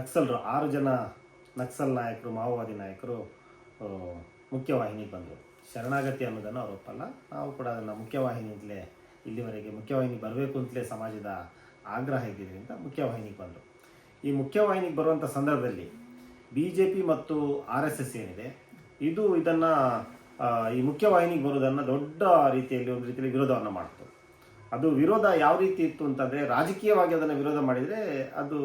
ನಕ್ಸಲರು, ಆರು ಜನ ನಕ್ಸಲ್ ನಾಯಕರು, ಮಾವೋವಾದಿ ನಾಯಕರು ಮುಖ್ಯವಾಹಿನಿಗೆ ಬಂದರು. ಶರಣಾಗತಿ ಅನ್ನೋದನ್ನು ಅವರು ಒಪ್ಪಲ್ಲ. ನಾವು ಕೂಡ ಅದನ್ನು ಮುಖ್ಯವಾಹಿನಿಯಿಂದಲೇ ಇಲ್ಲಿವರೆಗೆ ಮುಖ್ಯವಾಹಿನಿ ಬರಬೇಕು ಅಂತಲೇ ಸಮಾಜದ ಆಗ್ರಹ ಇದ್ದಿದ್ದರಿಂದ ಮುಖ್ಯವಾಹಿನಿಗೆ ಬಂದರು. ಈ ಮುಖ್ಯವಾಹಿನಿಗೆ ಬರುವಂಥ ಸಂದರ್ಭದಲ್ಲಿ ಬಿ ಜೆ ಪಿ ಮತ್ತು ಆರ್ ಎಸ್ ಎಸ್ ಏನಿದೆ, ಇದು ಇದನ್ನು ಈ ಮುಖ್ಯವಾಹಿನಿಗೆ ಬರೋದನ್ನು ದೊಡ್ಡ ರೀತಿಯಲ್ಲಿ, ಒಂದು ರೀತಿಯಲ್ಲಿ ವಿರೋಧವನ್ನು ಮಾಡ್ತು. ಅದು ವಿರೋಧ ಯಾವ ರೀತಿ ಇತ್ತು ಅಂತಂದರೆ, ರಾಜಕೀಯವಾಗಿ ಅದನ್ನು ವಿರೋಧ ಮಾಡಿದರೆ ಅದು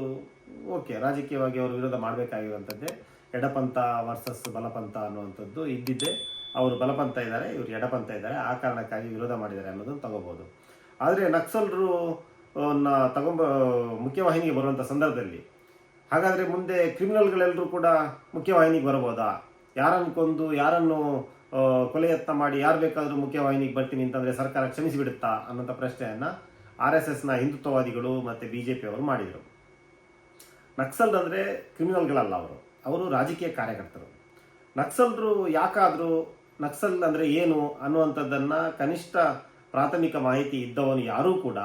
ಓಕೆ, ರಾಜಕೀಯವಾಗಿ ಅವರು ವಿರೋಧ ಮಾಡಬೇಕಾಗಿರುವಂಥದ್ದೇ ಎಡಪಂಥ ವರ್ಸಸ್ ಬಲಪಂಥ ಅನ್ನುವಂಥದ್ದು ಇದ್ದಿದ್ದೆ ಅವರು ಬಲಪಂಥ ಇದ್ದಾರೆ, ಇವರು ಎಡಪಂಥ ಇದ್ದಾರೆ, ಆ ಕಾರಣಕ್ಕಾಗಿ ವಿರೋಧ ಮಾಡಿದ್ದಾರೆ ಅನ್ನೋದನ್ನು ತಗೋಬೋದು. ಆದರೆ ನಕ್ಸಲರು ತಗೊಂಬ, ಮುಖ್ಯವಾಹಿನಿಗೆ ಬರುವಂಥ ಸಂದರ್ಭದಲ್ಲಿ, ಹಾಗಾದರೆ ಮುಂದೆ ಕ್ರಿಮಿನಲ್ಗಳೆಲ್ಲರೂ ಕೂಡ ಮುಖ್ಯವಾಹಿನಿಗೆ ಬರ್ಬೋದಾ ಯಾರನ್ನು ಕೊಂದು, ಯಾರನ್ನು ಕೊಲೆಯತ್ತ ಕೊಲೆ ಯತ್ನ ಮಾಡಿ ಯಾರು ಬೇಕಾದರೂ ಮುಖ್ಯವಾಹಿನಿಗೆ ಬರ್ತೀನಿ ಅಂತಂದರೆ ಸರ್ಕಾರ ಕ್ಷಮಿಸಿಬಿಡುತ್ತಾ ಅನ್ನೋಂಥ ಪ್ರಶ್ನೆಯನ್ನು ಆರ್ ಎಸ್ ಎಸ್ನ ಹಿಂದುತ್ವವಾದಿಗಳು ಮತ್ತು ಬಿ ಜೆ ಪಿಯವರು ಮಾಡಿದರು. ನಕ್ಸಲ್ ಅಂದರೆ ಕ್ರಿಮಿನಲ್ಗಳಲ್ಲ ಅವರು. ಅವರು ರಾಜಕೀಯ ಕಾರ್ಯಕರ್ತರು. ನಕ್ಸಲ್ರು ಯಾಕಾದರೂ ನಕ್ಸಲ್ ಅಂದರೆ ಏನು ಅನ್ನುವಂಥದ್ದನ್ನು ಕನಿಷ್ಠ ಪ್ರಾಥಮಿಕ ಮಾಹಿತಿ ಇದ್ದವನು ಯಾರೂ ಕೂಡ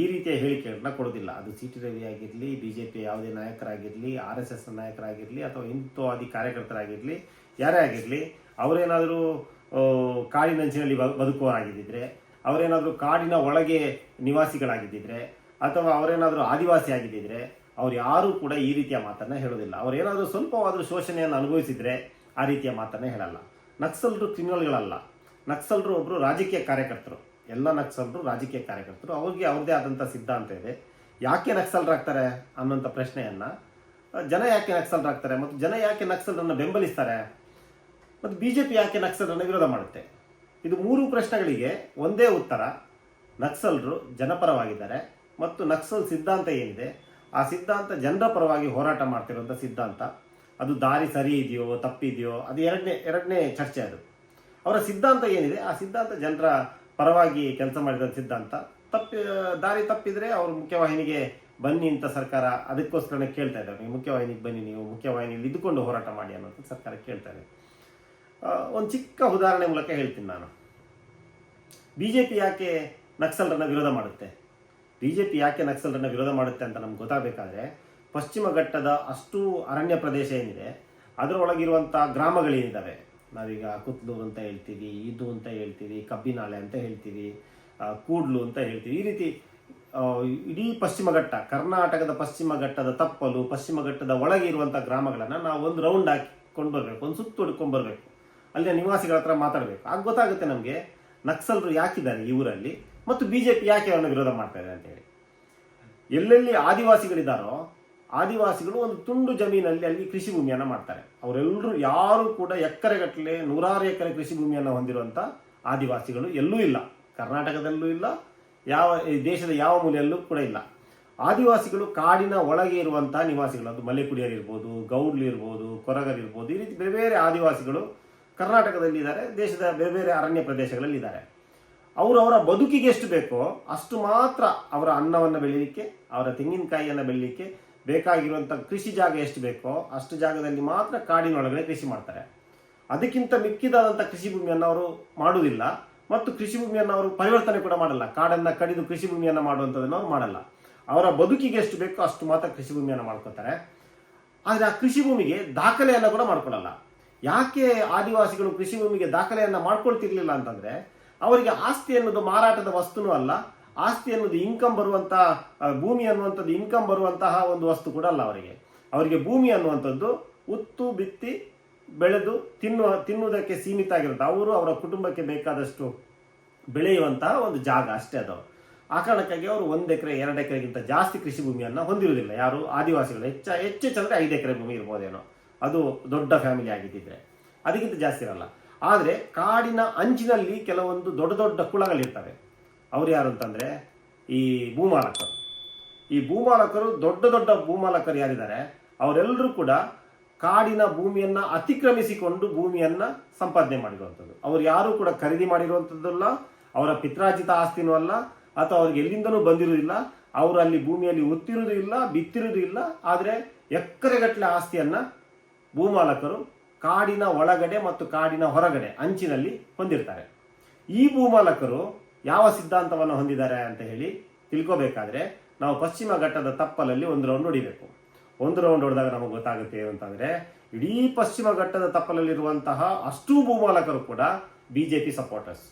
ಈ ರೀತಿಯ ಹೇಳಿಕೆಗಳನ್ನ ಕೊಡೋದಿಲ್ಲ. ಅದು ಸಿ ಟಿ ರವಿ ಆಗಿರಲಿ ಬಿ ಜೆ ಪಿ ಯಾವುದೇ ನಾಯಕರಾಗಿರಲಿ, ಆರ್ ಎಸ್ ಎಸ್ ನಾಯಕರಾಗಿರಲಿ ಅಥವಾ ಹಿಂದುತ್ವವಾದಿ ಕಾರ್ಯಕರ್ತರಾಗಿರಲಿ, ಯಾರೇ ಆಗಿರಲಿ, ಅವರೇನಾದರೂ ಕಾಡಿನಂಚಿನಲ್ಲಿ ಬದುಕುವರಾಗಿದ್ದಿದ್ರೆ ಅವರೇನಾದರೂ ಕಾಡಿನ ಒಳಗೆ ನಿವಾಸಿಗಳಾಗಿದ್ದಿದ್ರೆ, ಅಥವಾ ಅವರೇನಾದರೂ ಆದಿವಾಸಿ ಆಗಿದ್ದಿದ್ರೆ ಅವ್ರು ಯಾರೂ ಕೂಡ ಈ ರೀತಿಯ ಮಾತನ್ನ ಹೇಳೋದಿಲ್ಲ. ಅವ್ರು ಅವರೇನಾದರೂ ಸ್ವಲ್ಪವಾದರೂ ಶೋಷಣೆಯನ್ನು ಅನುಭವಿಸಿದ್ರೆ ಆ ರೀತಿಯ ಮಾತನ್ನ ಹೇಳಲ್ಲ. ನಕ್ಸಲರು ಕ್ರಿಮಿನಲ್ಗಳಲ್ಲ. ನಕ್ಸಲರು ಒಬ್ಬರು ರಾಜಕೀಯ ಕಾರ್ಯಕರ್ತರು. ಎಲ್ಲ ನಕ್ಸಲರು ರಾಜಕೀಯ ಕಾರ್ಯಕರ್ತರು. ಅವ್ರಿಗೆ ಅವ್ರದ್ದೇ ಆದಂಥ ಸಿದ್ಧಾಂತ ಇದೆ. ಯಾಕೆ ನಕ್ಸಲರಾಗ್ತಾರೆ ಅನ್ನೋಂಥ ಪ್ರಶ್ನೆಯನ್ನ, ಜನ ಯಾಕೆ ನಕ್ಸಲರಾಗ್ತಾರೆ ಮತ್ತು ಜನ ಯಾಕೆ ನಕ್ಸಲರನ್ನು ಬೆಂಬಲಿಸ್ತಾರೆ ಮತ್ತು ಬಿ ಜೆ ಪಿ ಯಾಕೆ ನಕ್ಸಲರನ್ನು ವಿರೋಧ ಮಾಡುತ್ತೆ? ಇದು ಮೂರು ಪ್ರಶ್ನೆಗಳಿಗೆ ಒಂದೇ ಉತ್ತರ. ನಕ್ಸಲರು ಜನಪರವಾಗಿದ್ದಾರೆ ಮತ್ತು ನಕ್ಸಲ್ ಸಿದ್ಧಾಂತ ಏನಿದೆ? ಆ ಸಿದ್ಧಾಂತ ಜನರ ಪರವಾಗಿ ಹೋರಾಟ ಮಾಡ್ತಿರುವಂಥ ಸಿದ್ಧಾಂತ. ಅದು ದಾರಿ ಸರಿ ಇದೆಯೋ, ತಪ್ಪಿದೆಯೋ, ಅದು ಎರಡನೇ ಎರಡನೇ ಚರ್ಚೆ ಅದು. ಅವರ ಸಿದ್ಧಾಂತ ಏನಿದೆ? ಆ ಸಿದ್ಧಾಂತ ಜನರ ಪರವಾಗಿ ಕೆಲಸ ಮಾಡಿದ ಸಿದ್ಧಾಂತ. ತಪ್ಪಿ, ದಾರಿ ತಪ್ಪಿದರೆ ಅವರು ಮುಖ್ಯವಾಹಿನಿಗೆ ಬನ್ನಿ ಅಂತ ಸರ್ಕಾರ ಅದಕ್ಕೋಸ್ಕರನೇ ಕೇಳ್ತಾ ಇದ್ದಾರೆ. ಮುಖ್ಯವಾಹಿನಿಗೆ ಬನ್ನಿ, ನೀವು ಮುಖ್ಯವಾಹಿನಿಯಲ್ಲಿ ಇದ್ದುಕೊಂಡು ಹೋರಾಟ ಮಾಡಿ ಅನ್ನೋದು ಸರ್ಕಾರ ಕೇಳ್ತಾ ಇದೆ. ಒಂದು ಚಿಕ್ಕ ಉದಾಹರಣೆ ಮೂಲಕ ಹೇಳ್ತೀನಿ ನಾನು. ಬಿ ಜೆ ಪಿ ಯಾಕೆ ನಕ್ಸಲ್ರನ್ನ ವಿರೋಧ ಮಾಡುತ್ತೆ? ಬಿ ಜೆ ಪಿ ಯಾಕೆ ನಕ್ಸಲರನ್ನ ವಿರೋಧ ಮಾಡುತ್ತೆ ಅಂತ ನಮ್ಗೆ ಗೊತ್ತಾಗಬೇಕಾದ್ರೆ ಪಶ್ಚಿಮ ಘಟ್ಟದ ಅಷ್ಟು ಅರಣ್ಯ ಪ್ರದೇಶ ಏನಿದೆ ಅದರೊಳಗಿರುವಂಥ ಗ್ರಾಮಗಳೇನಿದ್ದಾವೆ ನಾವೀಗ ಕುತ್ಲೂರು ಅಂತ ಹೇಳ್ತೀವಿ, ಇದು ಅಂತ ಹೇಳ್ತೀವಿ, ಕಬ್ಬಿನಾಳೆ ಅಂತ ಹೇಳ್ತೀವಿ ಕೂಡ್ಲು ಅಂತ ಹೇಳ್ತೀವಿ. ಈ ರೀತಿ ಇಡೀ ಪಶ್ಚಿಮ ಘಟ್ಟ, ಕರ್ನಾಟಕದ ಪಶ್ಚಿಮ ಘಟ್ಟದ ತಪ್ಪಲು, ಪಶ್ಚಿಮ ಘಟ್ಟದ ಒಳಗೆ ಇರುವಂಥ ಗ್ರಾಮಗಳನ್ನು ನಾವು ಒಂದು ರೌಂಡ್ ಹಾಕಿಕೊಂಡು ಬರಬೇಕು ಒಂದು ಸುತ್ತು ಹೊಡ್ಕೊಂಡು ಬರಬೇಕು ಅಲ್ಲಿನ ನಿವಾಸಿಗಳ ಹತ್ರ ಮಾತಾಡಬೇಕು. ಆಗ ಗೊತ್ತಾಗುತ್ತೆ ನಮಗೆ ನಕ್ಸಲರು ಯಾಕಿದ್ದಾರೆ ಈ ಊರಲ್ಲಿ? ಮತ್ತು ಬಿ ಜೆ ಪಿ ಯಾಕೆ ಅವರನ್ನು ವಿರೋಧ ಮಾಡ್ತಾ ಇದೆ ಅಂತೇಳಿ ಎಲ್ಲೆಲ್ಲಿ ಆದಿವಾಸಿಗಳಿದ್ದಾರೋ ಆದಿವಾಸಿಗಳು ಒಂದು ತುಂಡು ಜಮೀನಲ್ಲಿ ಅಲ್ಲಿ ಕೃಷಿ ಭೂಮಿಯನ್ನು ಮಾಡ್ತಾರೆ. ಅವರೆಲ್ಲರೂ ಯಾರು ಕೂಡ ಎಕರೆಗಟ್ಟಲೆ ನೂರಾರು ಎಕರೆ ಕೃಷಿ ಭೂಮಿಯನ್ನು ಹೊಂದಿರುವಂಥ ಆದಿವಾಸಿಗಳು ಎಲ್ಲೂ ಇಲ್ಲ. ಕರ್ನಾಟಕದಲ್ಲೂ ಇಲ್ಲ, ಯಾವ ದೇಶದ ಯಾವ ಮೂಲೆಯಲ್ಲೂ ಕೂಡ ಇಲ್ಲ. ಆದಿವಾಸಿಗಳು ಕಾಡಿನ ಒಳಗೆ ಇರುವಂಥ ನಿವಾಸಿಗಳು, ಅದು ಮಲೆಕುಡಿಯರು ಗೌಡ್ಲಿರ್ಬೋದು ಕೊರಗರಿರ್ಬೋದು ಈ ರೀತಿ ಬೇರೆ ಬೇರೆ ಆದಿವಾಸಿಗಳು ಕರ್ನಾಟಕದಲ್ಲಿ ಇದ್ದಾರೆ ದೇಶದ ಬೇರೆ ಬೇರೆ ಅರಣ್ಯ ಪ್ರದೇಶಗಳಲ್ಲಿ ಇದ್ದಾರೆ. ಅವರು ಅವರ ಬದುಕಿಗೆ ಎಷ್ಟು ಬೇಕೋ ಅಷ್ಟು ಮಾತ್ರ ಅವರ ಅನ್ನವನ್ನು ಬೆಳೀಲಿಕ್ಕೆ, ಅವರ ತೆಂಗಿನಕಾಯಿಯನ್ನು ಬೆಳೀಲಿಕ್ಕೆ ಬೇಕಾಗಿರುವಂಥ ಕೃಷಿ ಜಾಗ ಎಷ್ಟು ಬೇಕೋ ಅಷ್ಟು ಜಾಗದಲ್ಲಿ ಮಾತ್ರ ಕಾಡಿನೊಳಗಡೆ ಕೃಷಿ ಮಾಡ್ತಾರೆ. ಅದಕ್ಕಿಂತ ಮಿಕ್ಕಿದಾದಂಥ ಕೃಷಿ ಭೂಮಿಯನ್ನು ಅವರು ಮಾಡುವುದಿಲ್ಲ ಮತ್ತು ಕೃಷಿ ಭೂಮಿಯನ್ನು ಅವರು ಪರಿವರ್ತನೆ ಕೂಡ ಮಾಡಲ್ಲ. ಕಾಡನ್ನು ಕಡಿದು ಕೃಷಿ ಭೂಮಿಯನ್ನು ಮಾಡುವಂಥದ್ದನ್ನು ಅವರು ಮಾಡಲ್ಲ. ಅವರ ಬದುಕಿಗೆ ಎಷ್ಟು ಬೇಕೋ ಅಷ್ಟು ಮಾತ್ರ ಕೃಷಿ ಭೂಮಿಯನ್ನು ಮಾಡ್ಕೋತಾರೆ ಆದರೆ ಆ ಕೃಷಿ ಭೂಮಿಗೆ ದಾಖಲೆಯನ್ನು ಕೂಡ ಮಾಡ್ಕೊಳ್ಳಲ್ಲ ಯಾಕೆ ಆದಿವಾಸಿಗಳು ಕೃಷಿ ಭೂಮಿಗೆ ದಾಖಲೆಯನ್ನು ಮಾಡ್ಕೊಳ್ತಿರ್ಲಿಲ್ಲ ಅಂತಂದ್ರೆ ಅವರಿಗೆ ಆಸ್ತಿ ಅನ್ನೋದು ಮಾರಾಟದ ವಸ್ತುನೂ ಅಲ್ಲ. ಆಸ್ತಿ ಅನ್ನೋದು ಇನ್ಕಮ್ ಬರುವಂತಹ ಭೂಮಿ ಅನ್ನುವಂಥದ್ದು ಇನ್ಕಮ್ ಬರುವಂತಹ ಒಂದು ವಸ್ತು ಕೂಡ ಅಲ್ಲ ಅವರಿಗೆ. ಅವರಿಗೆ ಭೂಮಿ ಅನ್ನುವಂಥದ್ದು ಉತ್ತು, ಬಿತ್ತಿ, ಬೆಳೆದು ತಿನ್ನುವ, ತಿನ್ನುವುದಕ್ಕೆ ಸೀಮಿತ ಆಗಿರುತ್ತೆ. ಅವರು ಅವರ ಕುಟುಂಬಕ್ಕೆ ಬೇಕಾದಷ್ಟು ಬೆಳೆಯುವಂತಹ ಒಂದು ಜಾಗ ಅಷ್ಟೇ ಅದು. ಆ ಕಾರಣಕ್ಕಾಗಿ ಅವರು ಒಂದು ಎಕರೆ, ಎರಡು ಎಕರೆಗಿಂತ ಜಾಸ್ತಿ ಕೃಷಿ ಭೂಮಿಯನ್ನು ಹೊಂದಿರುವುದಿಲ್ಲ. ಯಾರು? ಆದಿವಾಸಿಗಳು. ಹೆಚ್ಚ ಹೆಚ್ಚೆಚ್ಚಂದ್ರೆ ಐದು ಎಕರೆ ಭೂಮಿ ಇರ್ಬೋದೇನೋ. ಅದು ದೊಡ್ಡ ಫ್ಯಾಮಿಲಿ ಆಗಿದ್ದಿದ್ರೆ. ಅದಕ್ಕಿಂತ ಜಾಸ್ತಿ ಇರಲ್ಲ. ಆದರೆ ಕಾಡಿನ ಅಂಚಿನಲ್ಲಿ ಕೆಲವೊಂದು ದೊಡ್ಡ ದೊಡ್ಡ ಕುಳಗಳಿರ್ತವೆ. ಅವ್ರು ಯಾರು ಅಂತಂದರೆ ಈ ಭೂಮಾಲಕರು. ಈ ಭೂಮಾಲಕರು ದೊಡ್ಡ ದೊಡ್ಡ ಭೂಮಾಲಕರು ಯಾರಿದ್ದಾರೆ? ಅವರೆಲ್ಲರೂ ಕೂಡ ಕಾಡಿನ ಭೂಮಿಯನ್ನು ಅತಿಕ್ರಮಿಸಿಕೊಂಡು ಭೂಮಿಯನ್ನು ಸಂಪಾದನೆ ಮಾಡಿರುವಂಥದ್ದು. ಅವ್ರು ಯಾರೂ ಕೂಡ ಖರೀದಿ ಮಾಡಿರುವಂಥದ್ದಲ್ಲ, ಅವರ ಪಿತ್ರಾರ್ಜಿತ ಆಸ್ತಿನೂ ಅಲ್ಲ, ಅಥವಾ ಅವ್ರಿಗೆ ಎಲ್ಲಿಂದನೂ ಬಂದಿರುವುದಿಲ್ಲ, ಅವರು ಅಲ್ಲಿ ಭೂಮಿಯಲ್ಲಿ ಉತ್ತಿರುವುದೂ ಇಲ್ಲ, ಬಿತ್ತಿರುವುದೂ ಇಲ್ಲ, ಆದರೆ ಎಕರೆಗಟ್ಟಲೆ ಆಸ್ತಿಯನ್ನು ಭೂಮಾಲಕರು ಕಾಡಿನ ಒಳಗಡೆ ಮತ್ತು ಕಾಡಿನ ಹೊರಗಡೆ ಅಂಚಿನಲ್ಲಿ ಹೊಂದಿರ್ತಾರೆ. ಈ ಭೂಮಾಲಕರು ಯಾವ ಸಿದ್ಧಾಂತವನ್ನು ಹೊಂದಿದ್ದಾರೆ ಅಂತ ಹೇಳಿ ತಿಳ್ಕೋಬೇಕಾದ್ರೆ ನಾವು ಪಶ್ಚಿಮ ಘಟ್ಟದ ತಪ್ಪಲಲ್ಲಿ ಒಂದು ರೌಂಡ್ ಹೊಡಿಬೇಕು ಒಂದು ರೌಂಡ್ ಹೊಡೆದಾಗ ನಮಗೆ ಗೊತ್ತಾಗುತ್ತೆ ಏನಂತಂದ್ರೆ ಇಡೀ ಪಶ್ಚಿಮ ಘಟ್ಟದ ತಪ್ಪಲಲ್ಲಿರುವಂತಹ ಅಷ್ಟು ಭೂಮಾಲಕರು ಕೂಡ ಬಿ ಜೆ ಪಿ ಸಪೋರ್ಟರ್ಸ್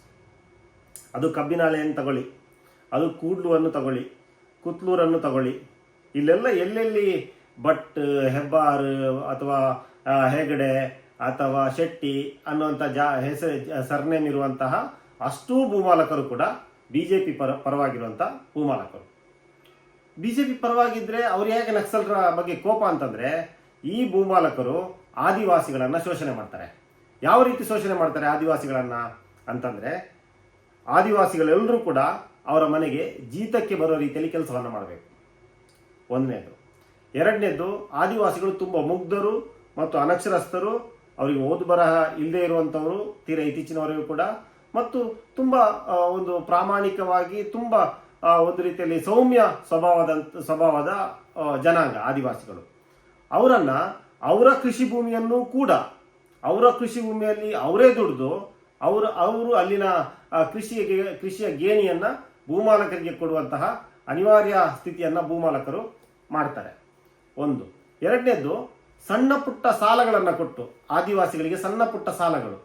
ಅದು ಕಬ್ಬಿನಾಳೆಯನ್ನು ತಗೊಳ್ಳಿ, ಅದು ಕೂಡ್ಲುವನ್ನು ತಗೊಳ್ಳಿ, ಕುತ್ಲೂರನ್ನು ತಗೊಳ್ಳಿ. ಇಲ್ಲೆಲ್ಲ ಎಲ್ಲೆಲ್ಲಿ ಭಟ್, ಹೆಬ್ಬಾರ್ ಅಥವಾ ಹೆಗಡೆ ಅಥವಾ ಶೆಟ್ಟಿ ಅನ್ನುವಂಥ ಜಾ ಹೆಸರು ಸರ್ನೇಮ್ ಇರುವಂತಹ ಅಷ್ಟೂ ಭೂಮಾಲಕರು ಕೂಡ ಬಿ ಜೆ ಪಿ ಪರ ಪರವಾಗಿರುವಂಥ ಭೂಮಾಲಕರು. ಬಿ ಜೆ ಪಿ ಪರವಾಗಿದ್ದರೆ ಅವ್ರು ಹೇಗೆ ನಕ್ಸಲರ ಬಗ್ಗೆ ಕೋಪ ಅಂತಂದ್ರೆ ಈ ಭೂಮಾಲಕರು ಆದಿವಾಸಿಗಳನ್ನು ಶೋಷಣೆ ಮಾಡ್ತಾರೆ. ಯಾವ ರೀತಿ ಶೋಷಣೆ ಮಾಡ್ತಾರೆ ಆದಿವಾಸಿಗಳನ್ನು ಅಂತಂದ್ರೆ ಆದಿವಾಸಿಗಳೆಲ್ಲರೂ ಕೂಡ ಅವರ ಮನೆಗೆ ಜೀತಕ್ಕೆ ಬರೋ ರೀತಿಯಲ್ಲಿ ಕೆಲಸವನ್ನು ಮಾಡಬೇಕು. ಒಂದನೇದು. ಎರಡನೇದು ಆದಿವಾಸಿಗಳು ತುಂಬ ಮುಗ್ಧರು ಮತ್ತು ಅನಕ್ಷರಸ್ಥರು ಅವರಿಗೆ ಓದು ಬರಹ ಇಲ್ಲದೆ ಇರುವಂಥವರು ತೀರಾ ಇತ್ತೀಚಿನವರೆಗೂ ಕೂಡ. ಮತ್ತು ತುಂಬ ಒಂದು ಪ್ರಾಮಾಣಿಕವಾಗಿ ತುಂಬ ಒಂದು ರೀತಿಯಲ್ಲಿ ಸೌಮ್ಯ ಸ್ವಭಾವದ ಸ್ವಭಾವದ ಜನಾಂಗ, ಆದಿವಾಸಿಗಳು. ಅವರನ್ನು ಅವರ ಕೃಷಿ ಭೂಮಿಯನ್ನು ಕೂಡ, ಅವರ ಕೃಷಿ ಭೂಮಿಯಲ್ಲಿ ಅವರೇ ದುಡಿದು, ಅವರು ಅವರು ಅಲ್ಲಿನ ಕೃಷಿಯ ಕೃಷಿಯ ಗೇಣಿಯನ್ನು ಭೂಮಾಲಕರಿಗೆ ಕೊಡುವಂತಹ ಅನಿವಾರ್ಯ ಸ್ಥಿತಿಯನ್ನ ಭೂಮಾಲಕರು ಮಾಡ್ತಾರೆ. ಒಂದು. ಎರಡನೇದು ಸಣ್ಣ ಪುಟ್ಟ ಸಾಲಗಳನ್ನು ಕೊಟ್ಟು ಆದಿವಾಸಿಗಳಿಗೆ ಸಣ್ಣ ಪುಟ್ಟ ಸಾಲಗಳು.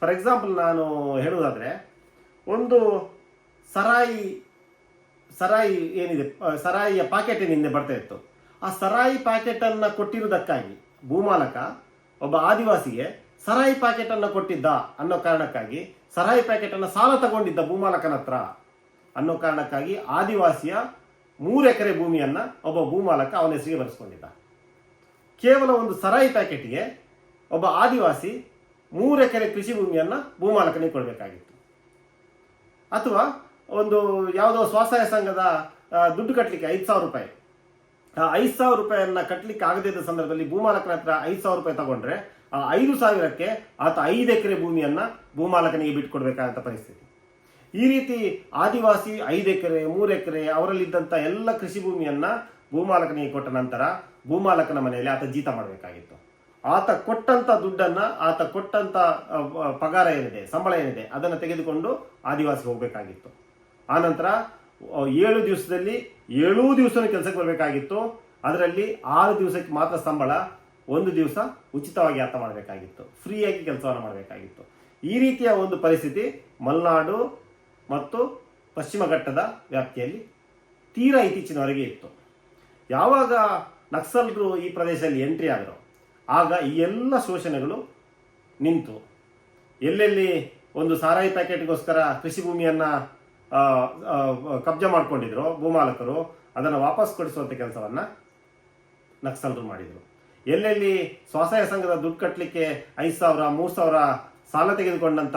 ಫಾರ್ ಎಕ್ಸಾಂಪಲ್ ನಾನು ಹೇಳುವುದಾದರೆ, ಒಂದು ಸರಾಯಿ ಸರಾಯಿ ಏನಿದೆ ಸರಾಯಿಯ ಪ್ಯಾಕೆಟ್ ಹಿಂದೆ ಬರ್ತಾ ಇತ್ತು. ಆ ಸರಾಯಿ ಪ್ಯಾಕೆಟ್ ಅನ್ನ ಕೊಟ್ಟಿರುವುದಕ್ಕಾಗಿ ಭೂಮಾಲಕ ಒಬ್ಬ ಆದಿವಾಸಿಗೆ ಸರಾಯಿ ಪ್ಯಾಕೆಟ್ ಅನ್ನ ಕೊಟ್ಟಿದ್ದ ಅನ್ನೋ ಕಾರಣಕ್ಕಾಗಿ, ಸರಾಯಿ ಪ್ಯಾಕೆಟ್ ಅನ್ನ ಸಾಲ ತಗೊಂಡಿದ್ದ ಭೂಮಾಲಕನ ಹತ್ರ ಅನ್ನೋ ಕಾರಣಕ್ಕಾಗಿ ಆದಿವಾಸಿಯ ಮೂರು ಎಕರೆ ಭೂಮಿಯನ್ನು ಒಬ್ಬ ಭೂಮಾಲಕ ಅವನ ಹೆಸರಿಗೆ ಬರೆಸ್ಕೊಂಡಿದ್ದ. ಕೇವಲ ಒಂದು ಸರಾಯಿ ಪ್ಯಾಕೆಟ್ಗೆ ಒಬ್ಬ ಆದಿವಾಸಿ ಮೂರು ಎಕರೆ ಕೃಷಿ ಭೂಮಿಯನ್ನು ಭೂಮಾಲಕನಿಗೆ ಕೊಡಬೇಕಾಗಿತ್ತು. ಅಥವಾ ಒಂದು ಯಾವುದೋ ಸ್ವಸಹಾಯ ಸಂಘದ ದುಡ್ಡು ಕಟ್ಟಲಿಕ್ಕೆ ಐದು ಸಾವಿರ ರೂಪಾಯಿ. ಆ ಐದು ಸಾವಿರ ರೂಪಾಯಿಯನ್ನ ಕಟ್ಟಲಿಕ್ಕೆ ಆಗದೇ ಇದ್ದ ಸಂದರ್ಭದಲ್ಲಿ ಭೂಮಾಲಕನ ಹತ್ರ ಐದು ಸಾವಿರ ರೂಪಾಯಿ ತಗೊಂಡ್ರೆ ಆ ಐದು ಸಾವಿರಕ್ಕೆ ಆತ ಐದು ಎಕರೆ ಭೂಮಿಯನ್ನು ಭೂಮಾಲಕನಿಗೆ ಬಿಟ್ಟುಕೊಡ್ಬೇಕಾದಂಥ ಪರಿಸ್ಥಿತಿ. ಈ ರೀತಿ ಆದಿವಾಸಿ ಐದು ಎಕರೆ, ಮೂರು ಎಕರೆ ಅವರಲ್ಲಿದ್ದಂಥ ಎಲ್ಲ ಕೃಷಿ ಭೂಮಿಯನ್ನ ಭೂಮಾಲಕನಿಗೆ ಕೊಟ್ಟ ನಂತರ ಭೂಮಾಲಕನ ಮನೆಯಲ್ಲಿ ಆತ ಜೀತ ಮಾಡಬೇಕಾಗಿತ್ತು. ಆತ ಕೊಟ್ಟಂತ ದುಡ್ಡನ್ನ, ಆತ ಕೊಟ್ಟಂತ ಪಗಾರ ಏನಿದೆ, ಸಂಬಳ ಏನಿದೆ, ಅದನ್ನು ತೆಗೆದುಕೊಂಡು ಆದಿವಾಸಿ ಹೋಗಬೇಕಾಗಿತ್ತು. ಆನಂತರ ಏಳು ದಿವಸದಲ್ಲಿ ಏಳೂ ದಿವಸ ಕೆಲಸಕ್ಕೆ ಬರಬೇಕಾಗಿತ್ತು. ಅದರಲ್ಲಿ ಆರು ದಿವಸಕ್ಕೆ ಮಾತ್ರ ಸಂಬಳ, ಒಂದು ದಿವಸ ಉಚಿತವಾಗಿ ಆತ ಮಾಡಬೇಕಾಗಿತ್ತು. ಫ್ರೀಯಾಗಿ ಕೆಲಸವನ್ನು ಮಾಡಬೇಕಾಗಿತ್ತು. ಈ ರೀತಿಯ ಒಂದು ಪರಿಸ್ಥಿತಿ ಮಲೆನಾಡು ಮತ್ತು ಪಶ್ಚಿಮ ಘಟ್ಟದ ವ್ಯಾಪ್ತಿಯಲ್ಲಿ ತೀರಾ ಇತ್ತೀಚಿನವರೆಗೆ ಇತ್ತು. ಯಾವಾಗ ನಕ್ಸಲ್ರು ಈ ಪ್ರದೇಶದಲ್ಲಿ ಎಂಟ್ರಿ ಆದರು, ಆಗ ಈ ಎಲ್ಲ ಶೋಷಣೆಗಳು ನಿಂತು, ಎಲ್ಲೆಲ್ಲಿ ಒಂದು ಸಾರಾಯಿ ಪ್ಯಾಕೆಟ್ಗೋಸ್ಕರ ಕೃಷಿ ಭೂಮಿಯನ್ನು ಕಬ್ಜೆ ಮಾಡಿಕೊಂಡಿದ್ರು, ಭೂಮಾಲಕರು ಅದನ್ನು ವಾಪಸ್ ಕೊಡಿಸುವಂಥ ಕೆಲಸವನ್ನ ನಕ್ಸಲರು ಮಾಡಿದ್ರು. ಎಲ್ಲೆಲ್ಲಿ ಸ್ವಸಹಾಯ ಸಂಘದ ದುಡ್ಡು ಕಟ್ಟಲಿಕ್ಕೆ ಐದು ಸಾವಿರ, ಮೂರು ಸಾವಿರ ಸಾಲ ತೆಗೆದುಕೊಂಡಂಥ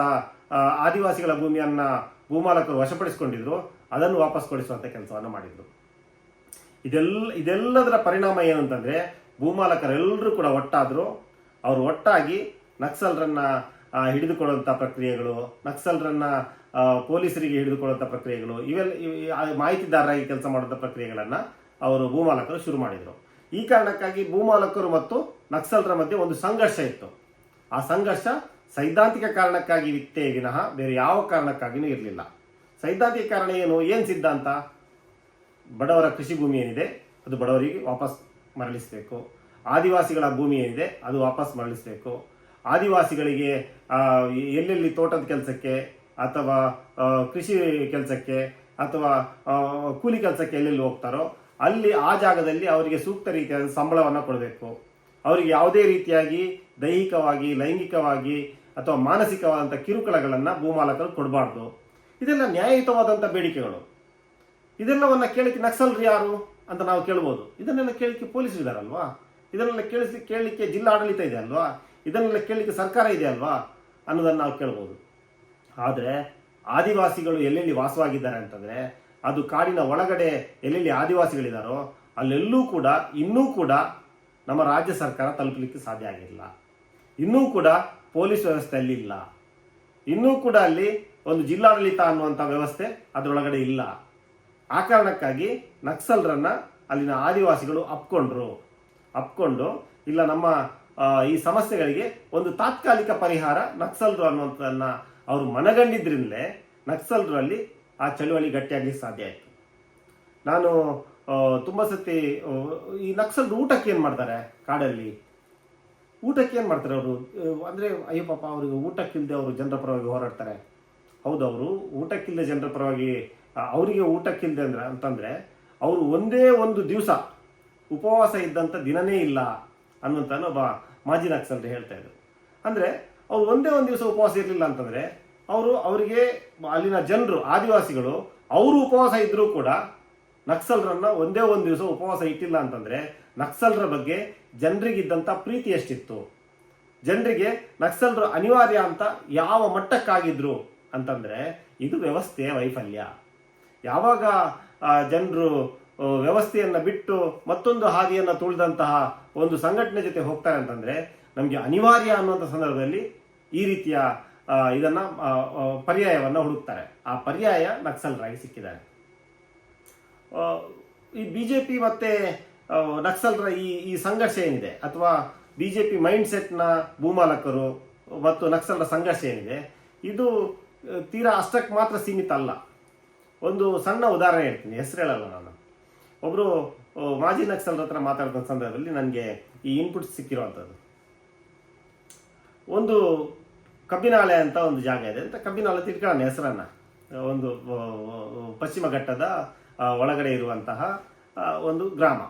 ಆದಿವಾಸಿಗಳ ಭೂಮಿಯನ್ನು ಭೂಮಾಲಕರು ವಶಪಡಿಸಿಕೊಂಡಿದ್ರು, ಅದನ್ನು ವಾಪಸ್ ಕೊಡಿಸುವಂಥ ಕೆಲಸವನ್ನು ಮಾಡಿದ್ರು. ಇದೆಲ್ಲ, ಇದೆಲ್ಲದರ ಪರಿಣಾಮ ಏನು ಅಂತಂದ್ರೆ ಭೂಮಾಲಕರೆಲ್ಲರೂ ಕೂಡ ಒಟ್ಟಾದ್ರು. ಅವರು ಒಟ್ಟಾಗಿ ನಕ್ಸಲ್ರನ್ನ ಹಿಡಿದುಕೊಳ್ಳುವಂಥ ಪ್ರಕ್ರಿಯೆಗಳು, ನಕ್ಸಲ್ರನ್ನ ಪೊಲೀಸರಿಗೆ ಹಿಡಿದುಕೊಳ್ಳುವಂಥ ಪ್ರಕ್ರಿಯೆಗಳು, ಇವೆಲ್ಲ ಮಾಹಿತಿದಾರರಾಗಿ ಕೆಲಸ ಮಾಡುವಂಥ ಪ್ರಕ್ರಿಯೆಗಳನ್ನ ಅವರು ಭೂಮಾಲಕರು ಶುರು ಮಾಡಿದರು. ಈ ಕಾರಣಕ್ಕಾಗಿ ಭೂಮಾಲಕರು ಮತ್ತು ನಕ್ಸಲರ ಮಧ್ಯೆ ಒಂದು ಸಂಘರ್ಷ ಇತ್ತು. ಆ ಸಂಘರ್ಷ ಸೈದ್ಧಾಂತಿಕ ಕಾರಣಕ್ಕಾಗಿ ವಿತ್ತೇ ವಿನಃ ಬೇರೆ ಯಾವ ಕಾರಣಕ್ಕಾಗಿಯೂ ಇರಲಿಲ್ಲ. ಸೈದ್ಧಾಂತಿಕ ಕಾರಣ ಏನು? ಏನು ಸಿದ್ಧಾಂತ? ಬಡವರ ಕೃಷಿ ಭೂಮಿ ಏನಿದೆ, ಅದು ಬಡವರಿಗೆ ವಾಪಸ್ ಮರಳಿಸಬೇಕು. ಆದಿವಾಸಿಗಳ ಭೂಮಿ ಏನಿದೆ, ಅದು ವಾಪಸ್ ಮರಳಿಸಬೇಕು. ಆದಿವಾಸಿಗಳಿಗೆ ಎಲ್ಲೆಲ್ಲಿ ತೋಟದ ಕೆಲಸಕ್ಕೆ ಅಥವಾ ಕೃಷಿ ಕೆಲಸಕ್ಕೆ ಅಥವಾ ಕೂಲಿ ಕೆಲಸಕ್ಕೆ ಎಲ್ಲೆಲ್ಲಿ ಹೋಗ್ತಾರೋ, ಅಲ್ಲಿ ಆ ಜಾಗದಲ್ಲಿ ಅವರಿಗೆ ಸೂಕ್ತ ರೀತಿಯಾದ ಸಂಬಳವನ್ನು ಕೊಡಬೇಕು. ಅವರಿಗೆ ಯಾವುದೇ ರೀತಿಯಾಗಿ ದೈಹಿಕವಾಗಿ, ಲೈಂಗಿಕವಾಗಿ ಅಥವಾ ಮಾನಸಿಕವಾದಂಥ ಕಿರುಕುಳಗಳನ್ನು ಭೂಮಾಲಕರು ಕೊಡಬಾರ್ದು. ಇದೆಲ್ಲ ನ್ಯಾಯಯುತವಾದಂಥ ಬೇಡಿಕೆಗಳು. ಇದೆಲ್ಲವನ್ನ ಕೇಳಿಕೆ ನಕ್ಸಲ್ರು ಯಾರು ಅಂತ ನಾವು ಕೇಳ್ಬೋದು. ಇದನ್ನೆಲ್ಲ ಕೇಳಿಕೆ ಪೊಲೀಸರು ಇದಾರಲ್ವಾ? ಇದನ್ನೆಲ್ಲ ಕೇಳಿಸಿ, ಕೇಳಲಿಕ್ಕೆ ಜಿಲ್ಲಾಡಳಿತ ಇದೆ ಅಲ್ವಾ? ಇದನ್ನೆಲ್ಲ ಕೇಳಲಿಕ್ಕೆ ಸರ್ಕಾರ ಇದೆ ಅಲ್ವಾ? ಅನ್ನೋದನ್ನು ನಾವು ಕೇಳ್ಬೋದು. ಆದರೆ ಆದಿವಾಸಿಗಳು ಎಲ್ಲೆಲ್ಲಿ ವಾಸವಾಗಿದ್ದಾರೆ ಅಂತಂದ್ರೆ, ಅದು ಕಾಡಿನ ಒಳಗಡೆ ಎಲ್ಲೆಲ್ಲಿ ಆದಿವಾಸಿಗಳಿದಾರೋ, ಅಲ್ಲೆಲ್ಲೂ ಕೂಡ, ಇನ್ನೂ ಕೂಡ ನಮ್ಮ ರಾಜ್ಯ ಸರ್ಕಾರ ತಲುಪಲಿಕ್ಕೆ ಸಾಧ್ಯ ಆಗಿಲ್ಲ. ಇನ್ನೂ ಕೂಡ ಪೊಲೀಸ್ ವ್ಯವಸ್ಥೆ ಅಲ್ಲಿ ಇಲ್ಲ. ಇನ್ನೂ ಕೂಡ ಅಲ್ಲಿ ಒಂದು ಜಿಲ್ಲಾಡಳಿತ ಅನ್ನುವಂಥ ವ್ಯವಸ್ಥೆ ಅದರೊಳಗಡೆ ಇಲ್ಲ. ಆ ಕಾರಣಕ್ಕಾಗಿ ನಕ್ಸಲ್ರನ್ನ ಅಲ್ಲಿನ ಆದಿವಾಸಿಗಳು ಅಪ್ಕೊಂಡ್ರು. ಅಪ್ಕೊಂಡು, ಇಲ್ಲ ನಮ್ಮ ಈ ಸಮಸ್ಯೆಗಳಿಗೆ ಒಂದು ತಾತ್ಕಾಲಿಕ ಪರಿಹಾರ ನಕ್ಸಲ್ರು ಅನ್ನುವಂಥದ್ದನ್ನ ಅವರು ಮನಗಂಡಿದ್ರಿಂದಲೇ ನಕ್ಸಲ್ರಲ್ಲಿ ಆ ಚಳುವಳಿ ಗಟ್ಟಿಯಾಗಲಿಕ್ಕೆ ಸಾಧ್ಯ ಆಯಿತು. ನಾನು ತುಂಬ ಸತಿ ಈ ನಕ್ಸಲ್ ಊಟಕ್ಕೆ ಏನು ಮಾಡ್ತಾರೆ ಕಾಡಲ್ಲಿ? ಊಟಕ್ಕೆ ಏನು ಮಾಡ್ತಾರೆ ಅವರು? ಅಂದರೆ, ಅಯ್ಯೋ ಪಾಪ, ಅವರಿಗೆ ಊಟಕ್ಕಿಲ್ಲದೆ ಅವರು ಜನರ ಪರವಾಗಿ ಹೋರಾಡ್ತಾರೆ. ಹೌದು, ಅವರು ಊಟಕ್ಕಿಲ್ಲದೆ ಜನರ ಪರವಾಗಿ ಅವರಿಗೆ ಊಟಕ್ಕಿಲ್ಲದೆ ಅಂದ್ರೆ ಅಂತಂದರೆ, ಅವರು ಒಂದೇ ಒಂದು ದಿವಸ ಉಪವಾಸ ಇದ್ದಂಥ ದಿನನೇ ಇಲ್ಲ ಅನ್ನುವಂಥ ಒಬ್ಬ ಮಾಜಿ ನಕ್ಸಲ್ರು ಹೇಳ್ತಾ ಇದ್ರು. ಅಂದರೆ, ಅವ್ರು ಒಂದೇ ಒಂದು ದಿವಸ ಉಪವಾಸ ಇರಲಿಲ್ಲ ಅಂತಂದರೆ, ಅವರು ಅವರಿಗೆ ಅಲ್ಲಿನ ಜನರು, ಆದಿವಾಸಿಗಳು, ಅವರು ಉಪವಾಸ ಇದ್ದರೂ ಕೂಡ ನಕ್ಸಲ್ರನ್ನ ಒಂದೇ ಒಂದು ದಿವಸ ಉಪವಾಸ ಇಟ್ಟಿಲ್ಲ ಅಂತಂದ್ರೆ, ನಕ್ಸಲ್ರ ಬಗ್ಗೆ ಜನರಿಗಿದ್ದಂಥ ಪ್ರೀತಿ ಎಷ್ಟಿತ್ತು? ಜನರಿಗೆ ನಕ್ಸಲ್ರು ಅನಿವಾರ್ಯ ಅಂತ ಯಾವ ಮಟ್ಟಕ್ಕಾಗಿದ್ರು ಅಂತಂದ್ರೆ, ಇದು ವ್ಯವಸ್ಥೆಯ ವೈಫಲ್ಯ. ಯಾವಾಗ ಜನರು ವ್ಯವಸ್ಥೆಯನ್ನು ಬಿಟ್ಟು ಮತ್ತೊಂದು ಹಾದಿಯನ್ನು ತುಳಿದಂತಹ ಒಂದು ಸಂಘಟನೆ ಜೊತೆ ಹೋಗ್ತಾರೆ ಅಂತಂದ್ರೆ, ನಮಗೆ ಅನಿವಾರ್ಯ ಅನ್ನುವಂಥ ಸಂದರ್ಭದಲ್ಲಿ ಈ ರೀತಿಯ ಇದನ್ನು ಪರ್ಯಾಯವನ್ನ ಹುಡುಕ್ತಾರೆ. ಆ ಪರ್ಯಾಯ ನಕ್ಸಲರಾಗಿ ಸಿಕ್ಕಿದ್ದಾರೆ. ಈ ಬಿ ಬಿಜೆಪಿ ಮತ್ತೆ ಮತ್ತು ನಕ್ಸಲರ ಈ ಈ ಸಂಘರ್ಷ ಏನಿದೆ? ಅಥವಾ ಬಿಜೆಪಿ ಮೈಂಡ್ ಸೆಟ್ನ ಭೂಮಾಲಕರು ಮತ್ತು ನಕ್ಸಲರ ಸಂಘರ್ಷ ಏನಿದೆ? ಇದು, ತೀರಾ ಅಷ್ಟಕ್ಕೆ ಮಾತ್ರ ಸೀಮಿತ ಅಲ್ಲ. ಒಂದು ಸಣ್ಣ ಉದಾಹರಣೆ ಹೇಳ್ತೀನಿ. ಹೆಸರು ಹೇಳಲ್ಲ ನಾನು ಒಬ್ಬರು ಮಾಜಿ ನಕ್ಸಲ್ರ ಹತ್ರ ಮಾತಾಡಿದ ಸಂದರ್ಭದಲ್ಲಿ ನನಗೆ ಈ ಇನ್ಪುಟ್ ಸಿಕ್ಕಿರುವಂಥದ್ದು. ಒಂದು ಕಬ್ಬಿನಾಲೆ ಅಂತ ಒಂದು ಜಾಗ ಇದೆ. ಅಂತ ಕಬ್ಬಿನಾಲೆ ತಿಳ್ಕೊಳ್ಳೋಣ ಹೆಸರನ್ನು. ಒಂದು ಪಶ್ಚಿಮ ಘಟ್ಟದ ಒಳಗಡೆ ಇರುವಂತಹ ಒಂದು ಗ್ರಾಮ.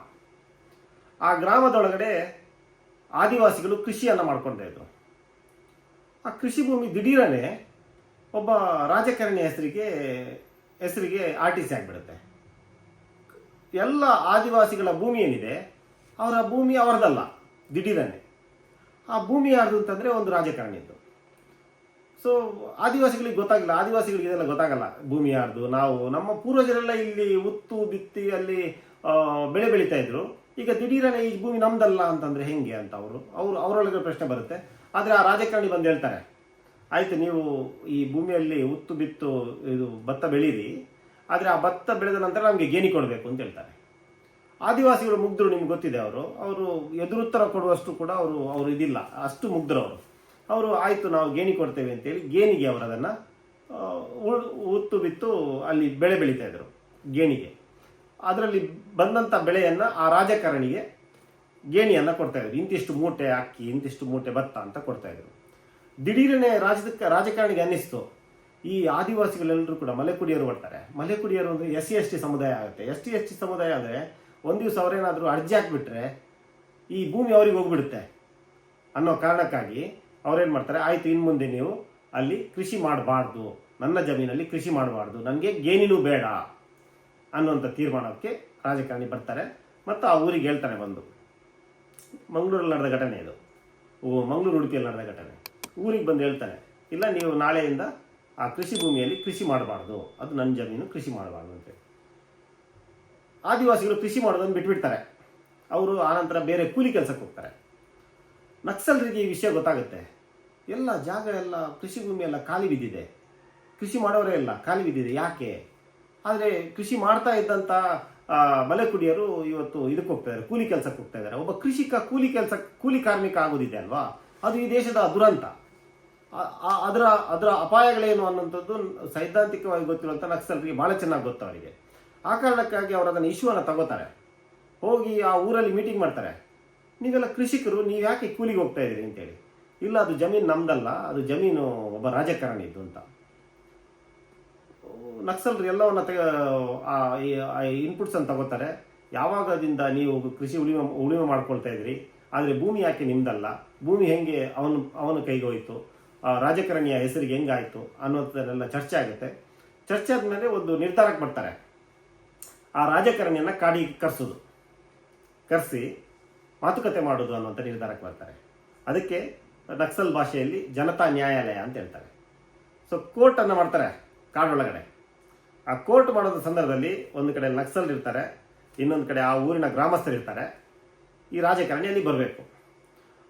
ಆ ಗ್ರಾಮದೊಳಗಡೆ ಆದಿವಾಸಿಗಳು ಕೃಷಿಯನ್ನು ಮಾಡ್ಕೊಂಡೇ ಇದ್ರು ಆ ಕೃಷಿ ಭೂಮಿ ದಿಢೀರನೆ ಒಬ್ಬ ರಾಜಕಾರಣಿ ಹೆಸರಿಗೆ ಹೆಸರಿಗೆ ಆರ್ ಟಿ ಸಿ ಆಗಿಬಿಡುತ್ತೆ. ಎಲ್ಲ ಆದಿವಾಸಿಗಳ ಭೂಮಿ ಏನಿದೆ, ಅವರ ಭೂಮಿ ಅವರದಲ್ಲ, ದಿಢೀರನೆ. ಆ ಭೂಮಿ ಯಾರ್ದು ಅಂತಂದರೆ ಒಂದು ರಾಜಕಾರಣಿದ್ದು ಸೊ ಆದಿವಾಸಿಗಳಿಗೆ ಗೊತ್ತಾಗಿಲ್ಲ, ಆದಿವಾಸಿಗಳಿಗೆ ಇದೆಲ್ಲ ಗೊತ್ತಾಗಲ್ಲ, ಭೂಮಿ ಯಾರ್ದು, ನಾವು, ನಮ್ಮ ಪೂರ್ವಜರೆಲ್ಲ ಇಲ್ಲಿ ಉತ್ತು ಬಿತ್ತಿ, ಅಲ್ಲಿ ಬೆಳೆ ಬೆಳೀತಾ ಇದ್ರು. ಈಗ ದಿಢೀರನೆ ಈ ಭೂಮಿ ನಮ್ದಲ್ಲ ಅಂತಂದ್ರೆ ಹೆಂಗೆ ಅಂತ ಅವರು ಅವರು, ಅವರೊಳಗೆ ಪ್ರಶ್ನೆ ಬರುತ್ತೆ. ಆದರೆ ಆ ರಾಜಕಾರಣಿ ಬಂದು ಹೇಳ್ತಾರೆ ಆಯ್ತು, ನೀವು ಈ ಭೂಮಿಯಲ್ಲಿ ಉತ್ತು ಬಿತ್ತು, ಇದು ಭತ್ತ ಬೆಳೀರಿ. ಆದರೆ ಆ ಭತ್ತ ಬೆಳೆದ ನಂತರ ನಮಗೆ ಗೇಣಿ ಕೊಡಬೇಕು ಅಂತ ಹೇಳ್ತಾರೆ. ಆದಿವಾಸಿಗಳು ಮುಗ್ಧರು, ನಿಮ್ಗೆ ಗೊತ್ತಿದೆ ಅವರು. ಅವರು ಎದುರುತ್ತರ ಕೊಡುವಷ್ಟು ಕೂಡ ಅವರು ಅವರು ಇದಿಲ್ಲ. ಅಷ್ಟು ಮುಗ್ಧರು ಅವರು. ಅವರು, ಆಯಿತು, ನಾವು ಗೇಣಿ ಕೊಡ್ತೇವೆ ಅಂತೇಳಿ ಗೇಣಿಗೆ ಅವರು ಅದನ್ನು ಉತ್ತು ಬಿತ್ತು, ಅಲ್ಲಿ ಬೆಳೆ ಬೆಳೀತಾ ಇದ್ರು, ಗೇಣಿಗೆ. ಅದರಲ್ಲಿ ಬಂದಂಥ ಬೆಳೆಯನ್ನು ಆ ರಾಜಕಾರಣಿಗೆ ಗೇಣಿಯನ್ನು ಕೊಡ್ತಾ ಇದ್ರು. ಇಂತಿಷ್ಟು ಮೂಟೆ ಅಕ್ಕಿ, ಇಂತಿಷ್ಟು ಮೂಟೆ ಭತ್ತ ಅಂತ ಕೊಡ್ತಾ ಇದ್ರು. ದಿಢೀರನೆ ರಾಜದಕ್ಕೆ ರಾಜಕಾರಣಿಗೆ ಅನ್ನಿಸ್ತು. ಈ ಆದಿವಾಸಿಗಳೆಲ್ಲರೂ ಕೂಡ ಮಲೆಕುಡಿಯರು ಬರ್ತಾರೆ ಮಲೆಕುಡಿಯರು ಅಂದರೆ ಎಸ್ ಸಿ ಎಸ್ ಟಿ ಸಮುದಾಯ ಆಗುತ್ತೆ. ಎಸ್ ಟಿ ಎಸ್ ಟಿ ಸಮುದಾಯ ಆದರೆ ಒಂದು ದಿವಸ ಅವರೇನಾದರೂ ಅರ್ಜಿ ಹಾಕ್ಬಿಟ್ರೆ ಈ ಭೂಮಿ ಅವ್ರಿಗೆ ಹೋಗ್ಬಿಡುತ್ತೆ ಅನ್ನೋ ಕಾರಣಕ್ಕಾಗಿ ಅವ್ರೇನು ಮಾಡ್ತಾರೆ, ಆಯಿತು ಇನ್ನು ಮುಂದೆ ನೀವು ಅಲ್ಲಿ ಕೃಷಿ ಮಾಡಬಾರ್ದು. ನನ್ನ ಜಮೀನಲ್ಲಿ ಕೃಷಿ ಮಾಡಬಾರ್ದು. ನನಗೆ ಗೇನಿನೂ ಬೇಡ ಅನ್ನುವಂಥ ತೀರ್ಮಾನಕ್ಕೆ ರಾಜಕಾರಣಿ ಬರ್ತಾರೆ. ಮತ್ತು ಆ ಊರಿಗೆ ಹೇಳ್ತಾನೆ ಬಂದು. ಮಂಗಳೂರಲ್ಲಿ ನಡೆದ ಘಟನೆ ಇದು. ಮಂಗಳೂರು ಉಡುಪಿಯಲ್ಲಿ ನಡೆದ ಘಟನೆ. ಊರಿಗೆ ಬಂದು ಹೇಳ್ತಾನೆ, ಇಲ್ಲ, ನೀವು ನಾಳೆಯಿಂದ ಆ ಕೃಷಿ ಭೂಮಿಯಲ್ಲಿ ಕೃಷಿ ಮಾಡಬಾರ್ದು. ಅದು ನನ್ನ ಜಮೀನು, ಕೃಷಿ ಮಾಡಬಾರ್ದು ಅಂತ ಆದಿವಾಸಿಗಳು ಕೃಷಿ ಮಾಡೋದನ್ನು ಬಿಟ್ಬಿಡ್ತಾರೆ. ಅವರು ಆನಂತರ ಬೇರೆ ಕೂಲಿ ಕೆಲಸಕ್ಕೆ ಹೋಗ್ತಾರೆ. ನಕ್ಸಲರಿಗೆ ಈ ವಿಷಯ ಗೊತ್ತಾಗುತ್ತೆ. ಎಲ್ಲ ಜಾಗ ಎಲ್ಲ, ಕೃಷಿ ಭೂಮಿ ಎಲ್ಲ ಖಾಲಿ ಬಿದ್ದಿದೆ. ಕೃಷಿ ಮಾಡೋರೇ ಇಲ್ಲ, ಖಾಲಿ ಬಿದ್ದಿದೆ. ಯಾಕೆ? ಆದರೆ ಕೃಷಿ ಮಾಡ್ತಾ ಇದ್ದಂಥ ಮಲೆ ಮಲೆಕುಡಿಯರು ಇವತ್ತು ಇದಕ್ಕೆ ಹೋಗ್ತಾ ಇದ್ದಾರೆ, ಕೂಲಿ ಕೆಲಸಕ್ಕೆ ಹೋಗ್ತಾ ಇದ್ದಾರೆ. ಒಬ್ಬ ಕೃಷಿಕ ಕೂಲಿ ಕೆಲಸ, ಕೂಲಿ ಕಾರ್ಮಿಕ ಆಗೋದಿದೆ ಅಲ್ವಾ? ಅದು ಈ ದೇಶದ ದುರಂತ. ಅದರ ಅದರ ಅಪಾಯಗಳೇನು ಅನ್ನೋಂಥದ್ದು ಸೈದ್ಧಾಂತಿಕವಾಗಿ ಗೊತ್ತಿರುವಂಥ ನಕ್ಸಲರಿಗೆ ಭಾಳ ಚೆನ್ನಾಗಿ ಗೊತ್ತು ಅವರಿಗೆ. ಆ ಕಾರಣಕ್ಕಾಗಿ ಅವರು ಅದನ್ನು ಇಶ್ಯೂವನ್ನು ತಗೋತಾರೆ. ಹೋಗಿ ಆ ಊರಲ್ಲಿ ಮೀಟಿಂಗ್ ಮಾಡ್ತಾರೆ. ನೀವೆಲ್ಲ ಕೃಷಿಕರು, ನೀವು ಯಾಕೆ ಕೂಲಿಗೆ ಹೋಗ್ತಾ ಇದ್ದೀರಿ ಅಂತೇಳಿ. ಇಲ್ಲ, ಅದು ಜಮೀನು ನಮ್ದಲ್ಲ, ಅದು ಜಮೀನು ಒಬ್ಬ ರಾಜಕಾರಣಿದ್ದು ಅಂತ. ನಕ್ಸಲ್ರು ಎಲ್ಲವನ್ನ ತೆಗ, ಆ ಇನ್ಪುಟ್ಸ್ ಅನ್ನು ತಗೋತಾರೆ. ಯಾವಾಗದಿಂದ ನೀವು ಕೃಷಿ ಉಳಿಮೆ ಉಳಿಮೆ ಮಾಡ್ಕೊಳ್ತಾ ಇದ್ರಿ ಆದರೆ ಭೂಮಿ ಯಾಕೆ ನಿಮ್ದಲ್ಲ? ಭೂಮಿ ಹೆಂಗೆ ಅವನು, ಅವನ ಕೈಗೆ ಹೋಯ್ತು? ರಾಜಕಾರಣಿಯ ಹೆಸರಿಗೆ ಹೆಂಗಾಯಿತು ಅನ್ನೋದನ್ನೆಲ್ಲ ಚರ್ಚೆ ಆಗುತ್ತೆ. ಚರ್ಚೆ ಆದಮೇಲೆ ಒಂದು ನಿರ್ಧಾರಕ್ಕೆ ಬರ್ತಾರೆ. ಆ ರಾಜಕಾರಣಿಯನ್ನು ಕಾಡಿಗೆ ಕರೆಸೋದು. ಕರೆಸಿ ಮಾತುಕತೆ ಮಾಡೋದು ಅನ್ನುವಂಥ ನಿರ್ಧಾರಕ್ಕೆ ಬರ್ತಾರೆ. ಅದಕ್ಕೆ ನಕ್ಸಲ್ ಭಾಷೆಯಲ್ಲಿ ಜನತಾ ನ್ಯಾಯಾಲಯ ಅಂತ ಹೇಳ್ತಾರೆ. ಸೊ ಕೋರ್ಟನ್ನು ಮಾಡ್ತಾರೆ ಕಾಡೊಳಗಡೆ. ಆ ಕೋರ್ಟ್ ಮಾಡೋದ ಸಂದರ್ಭದಲ್ಲಿ ಒಂದು ಕಡೆ ನಕ್ಸಲ್ ಇರ್ತಾರೆ, ಇನ್ನೊಂದು ಕಡೆ ಆ ಊರಿನ ಗ್ರಾಮಸ್ಥರಿರ್ತಾರೆ. ಈ ರಾಜಕಾರಣಿ ಅಲ್ಲಿ ಬರಬೇಕು.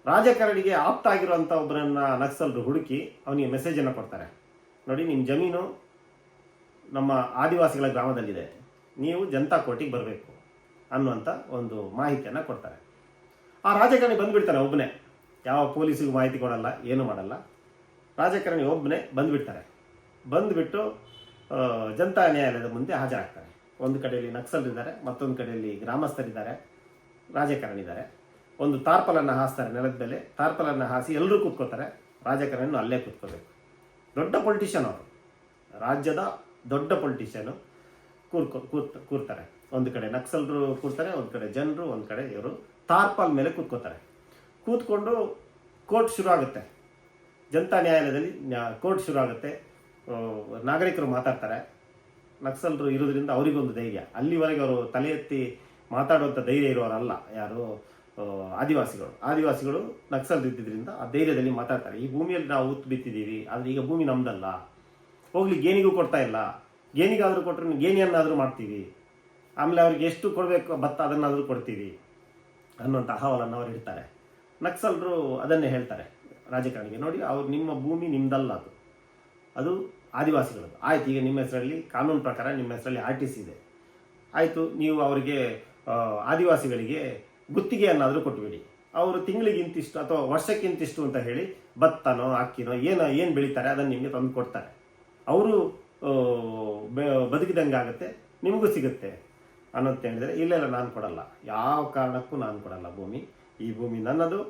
ರಾಜಕಾರಣಿಗೆ ಆಪ್ತ ಆಗಿರುವಂಥ ಒಬ್ಬರನ್ನ ನಕ್ಸಲರು ಹುಡುಕಿ ಅವನಿಗೆ ಮೆಸೇಜನ್ನು ಕೊಡ್ತಾರೆ. ನೋಡಿ ನಿಮ್ಮ ಜಮೀನು ನಮ್ಮ ಆದಿವಾಸಿಗಳ ಗ್ರಾಮದಲ್ಲಿದೆ. ನೀವು ಜನತಾ ಕೋಟಿಗೆ ಬರಬೇಕು ಅನ್ನುವಂಥ ಒಂದು ಮಾಹಿತಿಯನ್ನು ಕೊಡ್ತಾರೆ. ಆ ರಾಜಕಾರಣಿ ಬಂದ್ಬಿಡ್ತಾನೆ ಒಬ್ಬನೇ ಯಾವ ಪೊಲೀಸಿಗೂ ಮಾಹಿತಿ ಕೊಡಲ್ಲ, ಏನು ಮಾಡಲ್ಲ. ರಾಜಕಾರಣಿ ಒಬ್ಬನೇ ಬಂದುಬಿಡ್ತಾರೆ. ಬಂದುಬಿಟ್ಟು ಜನತಾ ನ್ಯಾಯಾಲಯದ ಮುಂದೆ ಹಾಜರಾಗ್ತಾರೆ ಒಂದು ಕಡೆಯಲ್ಲಿ ನಕ್ಸಲರಿದ್ದಾರೆ ಮತ್ತೊಂದು ಕಡೆಯಲ್ಲಿ ಗ್ರಾಮಸ್ಥರಿದ್ದಾರೆ ರಾಜಕಾರಣಿದ್ದಾರೆ ಒಂದು ತಾರ್ಪಲನ್ನು ಹಾಸ್ತಾರೆ ನೆಲದ ಮೇಲೆ ತಾರ್ಪಲನ್ನು ಹಾಸಿ ಎಲ್ಲರೂ ಕೂತ್ಕೋತಾರೆ ರಾಜಕಾರಣ ಅಲ್ಲೇ ಕೂತ್ಕೋಬೇಕು ದೊಡ್ಡ ಪೊಲಿಟಿಷಿಯನ್ ಅವರು. ರಾಜ್ಯದ ದೊಡ್ಡ ಪೊಲಿಟಿಷಿಯನು ಕೂರ್ಕೊ, ಕೂರ್ತ, ಕೂರ್ತಾರೆ. ಒಂದು ಕಡೆ ನಕ್ಸಲರು ಕೂರ್ತಾರೆ, ಒಂದು ಕಡೆ ಜನರು, ಒಂದು ಕಡೆ ಇವರು ತಾರ್ಪಾಲ್ ಮೇಲೆ ಕೂತ್ಕೋತಾರೆ ಕೂತ್ಕೊಂಡು ಕೋರ್ಟ್ ಶುರು ಆಗುತ್ತೆ. ಜನತಾ ನ್ಯಾಯಾಲಯದಲ್ಲಿ ನ್ಯಾ- ಕೋರ್ಟ್ ಶುರು ಆಗುತ್ತೆ. ನಾಗರಿಕರು ಮಾತಾಡ್ತಾರೆ. ನಕ್ಸಲರು ಇರೋದ್ರಿಂದ ಅವರಿಗೊಂದು ಧೈರ್ಯ. ಅಲ್ಲಿವರೆಗೆ ಅವರು ತಲೆ ಎತ್ತಿ ಮಾತಾಡುವಂಥ ಧೈರ್ಯ ಇರೋರಲ್ಲ ಯಾರು? ಆದಿವಾಸಿಗಳು. ಆದಿವಾಸಿಗಳು ನಕ್ಸಲ್ ಇದ್ದಿದ್ದರಿಂದ ಆ ಧೈರ್ಯದಲ್ಲಿ ಮಾತಾಡ್ತಾರೆ. ಈ ಭೂಮಿಯಲ್ಲಿ ನಾವು ಉತ್ತು ಬಿತ್ತಿದ್ದೀವಿ, ಆದರೆ ಈಗ ಭೂಮಿ ನಮ್ದಲ್ಲ. ಹೋಗ್ಲಿ, ಗೇಣಿಗೂ ಕೊಡ್ತಾ ಇಲ್ಲ. ಗೇಣಿಗಾದರೂ ಕೊಟ್ಟರೆ ಗೇಣಿಯನ್ನಾದರೂ ಮಾಡ್ತೀವಿ. ಆಮೇಲೆ ಅವ್ರಿಗೆ ಎಷ್ಟು ಕೊಡಬೇಕು, ಭತ್ತ ಅದನ್ನಾದರೂ ಕೊಡ್ತೀವಿ ಅನ್ನುವಂಥ ಅಹವಾಲನ್ನು ಅವ್ರು ಇಡ್ತಾರೆ. ನಕ್ಸಲರು ಅದನ್ನೇ ಹೇಳ್ತಾರೆ ರಾಜಕಾರಣಿಗೆ. ನೋಡಿ, ಅವ್ರು ನಿಮ್ಮ ಭೂಮಿ ನಿಮ್ದಲ್ಲ ಅದು. ಅದು ಆದಿವಾಸಿಗಳದ್ದು. ಆಯ್ತು, ಈಗ ನಿಮ್ಮ ಹೆಸರಲ್ಲಿ ಕಾನೂನು ಪ್ರಕಾರ ನಿಮ್ಮ ಹೆಸರಲ್ಲಿ ಆರ್ ಟಿ ಸಿ ಇದೆ. ಆಯಿತು, ನೀವು ಅವರಿಗೆ ಆದಿವಾಸಿಗಳಿಗೆ ಗುತ್ತಿಗೆಯನ್ನಾದರೂ ಕೊಟ್ಬಿಡಿ. ಅವರು ತಿಂಗಳಿಗಿಂತಿಷ್ಟು ಅಥವಾ ವರ್ಷಕ್ಕೆ ಇಂತಿಷ್ಟು ಅಂತ ಹೇಳಿ ಭತ್ತನೋ, ಅಕ್ಕಿನೋ, ಏನೋ, ಏನು ಬೆಳೀತಾರೆ ಅದನ್ನು ನಿಮಗೆ ತಂದು ಕೊಡ್ತಾರೆ. ಅವರು ಬದುಕಿದಂಗೆ ಆಗುತ್ತೆ, ನಿಮಗೂ ಸಿಗುತ್ತೆ ಅನ್ನೋದು ಹೇಳಿದರೆ, ಇಲ್ಲ ಇಲ್ಲ, ನಾನು ಕೊಡಲ್ಲ. ಯಾವ ಕಾರಣಕ್ಕೂ ನಾನು ಕೊಡಲ್ಲ ಭೂಮಿ. ಈ ಭೂಮಿ ನನ್ನದು.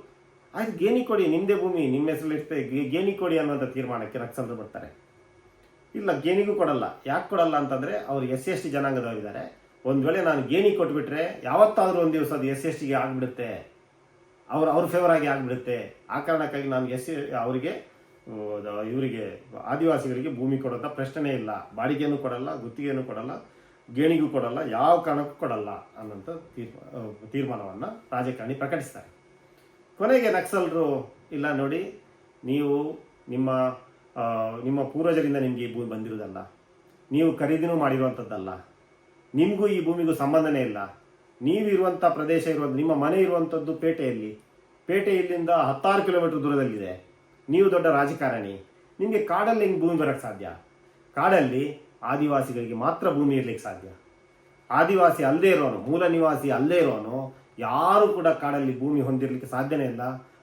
ಆಯ್ತು, ಗೇಣಿ ಕೊಡಿ ನಿಮ್ಮದೇ ಭೂಮಿ, ನಿಮ್ಮ ಹೆಸರಲ್ಲಿ ಇರ್ತದೆ ಗೇಣಿ ಕೊಡಿ ಅನ್ನೋಂಥ ತೀರ್ಮಾನಕ್ಕೆ ನಕ್ಸಲರು ಬರ್ತಾರೆ. ಇಲ್ಲ, ಗೇಣಿಗೂ ಕೊಡಲ್ಲ. ಯಾಕೆ ಕೊಡಲ್ಲ ಅಂತಂದರೆ, ಅವ್ರು ಎಸ್ ಸಿ ಎಸ್ ಟಿ ಜನಾಂಗದವರಿದ್ದಾರೆ. ಒಂದು ವೇಳೆ ನಾನು ಗೇಣಿ ಕೊಟ್ಬಿಟ್ರೆ ಯಾವತ್ತಾದರೂ ಒಂದು ದಿವಸ ಅದು ಎಸ್ ಎಸ್ ಟಿಗೆ ಆಗಿಬಿಡುತ್ತೆ. ಅವ್ರು ಅವ್ರ ಆಗಿ ಆಗಿಬಿಡುತ್ತೆ. ಆ ಕಾರಣಕ್ಕಾಗಿ ನಾನು ಎಸ್ ಅವರಿಗೆ ಇವರಿಗೆ, ಆದಿವಾಸಿಗಳಿಗೆ ಭೂಮಿ ಕೊಡೋಂಥ ಪ್ರಶ್ನೆನೇ ಇಲ್ಲ. ಬಾಡಿಗೆನೂ ಕೊಡಲ್ಲ, ಗುತ್ತಿಗೆನೂ ಕೊಡಲ್ಲ, ಗೇಣಿಗೂ ಕೊಡಲ್ಲ, ಯಾವ ಕಾರಣಕ್ಕೂ ಕೊಡಲ್ಲ ಅನ್ನೋಂಥ ತೀರ್ಮ ತೀರ್ಮಾನವನ್ನು ರಾಜಕಾರಣಿ ಪ್ರಕಟಿಸ್ತಾರೆ. ಕೊನೆಗೆ ನಕ್ಸಲರು, ಇಲ್ಲ ನೋಡಿ, ನೀವು ನಿಮ್ಮ ನಿಮ್ಮ ಪೂರ್ವಜರಿಂದ ನಿಮಗೆ ಈ ಭೂಮಿ ಬಂದಿರೋದಲ್ಲ ನೀವು ಖರೀದಿನೂ ಮಾಡಿರುವಂಥದ್ದಲ್ಲ ನಿಮಗೂ ಈ ಭೂಮಿಗೂ ಸಂಬಂಧನೇ ಇಲ್ಲ. ನೀವಿರುವಂಥ ಪ್ರದೇಶ ಇರುವಂಥ ನಿಮ್ಮ ಮನೆ ಇರುವಂಥದ್ದು ಪೇಟೆಯಲ್ಲಿ. ಪೇಟೆ ಇಲ್ಲಿಂದ ಹತ್ತಾರು ಕಿಲೋಮೀಟರ್ ದೂರದಲ್ಲಿದೆ. ನೀವು ದೊಡ್ಡ ರಾಜಕಾರಣಿ. ನಿಮಗೆ ಕಾಡಲ್ಲಿ ಹಿಂಗೆ ಭೂಮಿ ಬರೋಕ್ಕೆ ಸಾಧ್ಯ? ಕಾಡಲ್ಲಿ ಆದಿವಾಸಿಗಳಿಗೆ ಮಾತ್ರ ಭೂಮಿ ಇರಲಿಕ್ಕೆ ಸಾಧ್ಯ. ಆದಿವಾಸಿ ಅಲ್ಲದೇ ಇರೋನು, ಮೂಲ ನಿವಾಸಿ ಅಲ್ಲದೇ ಇರೋನು, ಯಾರು ಕೂಡ ಕಾಡಲ್ಲಿ ಭೂಮಿ ಹೊಂದಿರಲಿಕ್ಕೆ ಸಾಧ್ಯನೇ ಇಲ್ಲ.